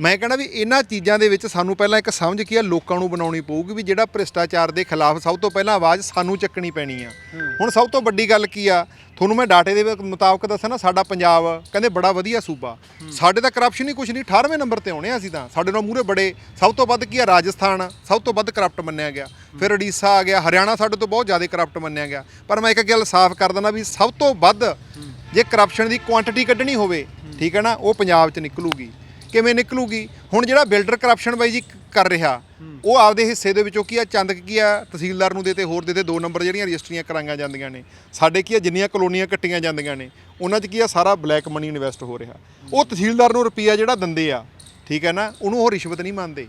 ਮੈਂ ਕਹਿੰਦਾ ਵੀ ਇਹਨਾਂ ਚੀਜ਼ਾਂ ਦੇ ਵਿੱਚ ਸਾਨੂੰ ਪਹਿਲਾਂ ਇੱਕ ਸਮਝ ਕੀ ਆ ਲੋਕਾਂ ਨੂੰ ਬਣਾਉਣੀ ਪਊਗੀ ਵੀ ਜਿਹੜਾ ਭ੍ਰਿਸ਼ਟਾਚਾਰ ਦੇ ਖਿਲਾਫ ਸਭ ਤੋਂ ਪਹਿਲਾਂ ਆਵਾਜ਼ ਸਾਨੂੰ ਚੱਕਣੀ ਪੈਣੀ ਆ। ਹੁਣ ਸਭ ਤੋਂ ਵੱਡੀ ਗੱਲ ਕੀ ਆ ਤੁਹਾਨੂੰ ਮੈਂ ਡਾਟੇ ਦੇ ਮੁਤਾਬਕ ਦੱਸਾਂ ਨਾ ਸਾਡਾ ਪੰਜਾਬ ਕਹਿੰਦੇ ਬੜਾ ਵਧੀਆ ਸੂਬਾ। ਸਾਡੇ ਤਾਂ ਕਰਪਸ਼ਨ ਹੀ ਕੁਝ ਨਹੀਂ 18ਵੇਂ ਨੰਬਰ ਤੇ ਆਉਣੇ ਆ ਅਸੀਂ ਤਾਂ। ਸਾਡੇ ਨਾਲ ਮੂਹਰੇ ਬੜੇ ਸਭ ਤੋਂ ਵੱਧ ਕੀ ਆ ਰਾਜਸਥਾਨ ਸਭ ਤੋਂ ਵੱਧ ਕਰਪਟ ਮੰਨਿਆ ਗਿਆ। ਫਿਰ ਉੜੀਸਾ ਆ ਗਿਆ ਹਰਿਆਣਾ ਸਾਡੇ ਤੋਂ ਬਹੁਤ ਜ਼ਿਆਦਾ ਕਰਪਟ ਮੰਨਿਆ ਗਿਆ। ਪਰ ਮੈਂ ਇੱਕ ਗੱਲ ਸਾਫ਼ ਕਰ ਦਿੰਦਾ ਵੀ ਸਭ ਤੋਂ ਵੱਧ ਜੇ ਕਰਪਸ਼ਨ ਦੀ ਕੁਆਂਟੀਟੀ ਕੱਢਣੀ ਹੋਵੇ ਠੀਕ ਹੈ ਨਾ ਉਹ ਪੰਜਾਬ 'ਚ ਨਿਕਲੂਗੀ। ਕਿਵੇਂ ਨਿਕਲੂਗੀ? ਹੁਣ ਜਿਹੜਾ ਬਿਲਡਰ ਕਰਪਸ਼ਨ ਬਾਈ ਜੀ ਕਰ ਰਿਹਾ, ਉਹ ਆਪਦੇ ਹਿੱਸੇ ਦੇ ਵਿੱਚੋਂ ਕੀ ਆ? ਚੰਦ ਕੀ ਆ? ਤਹਿਸੀਲਦਾਰ ਨੂੰ ਦੇ ਤੇ ਹੋਰ ਦੇ ਤੇ ਦੋ ਨੰਬਰ ਜਿਹੜੀਆਂ ਰਜਿਸਟਰੀਆਂ ਕਰਾਈਆਂ ਜਾਂਦੀਆਂ ਨੇ। ਸਾਡੇ ਕੀ ਆ? ਜਿੰਨੀਆਂ ਕਲੋਨੀਆਂ ਕੱਟੀਆਂ ਜਾਂਦੀਆਂ ਨੇ, ਉਹਨਾਂ 'ਚ ਕੀ ਆ? ਸਾਰਾ ਬਲੈਕ ਮਨੀ ਇਨਵੈਸਟ ਹੋ ਰਿਹਾ। ਉਹ ਤਹਿਸੀਲਦਾਰ ਨੂੰ ਰੁਪਈਆ ਜਿਹੜਾ ਦਿੰਦੇ ਆ, ਠੀਕ ਹੈ ਨਾ? ਉਹਨੂੰ ਉਹ ਰਿਸ਼ਵਤ ਨਹੀਂ ਮੰਨਦੇ।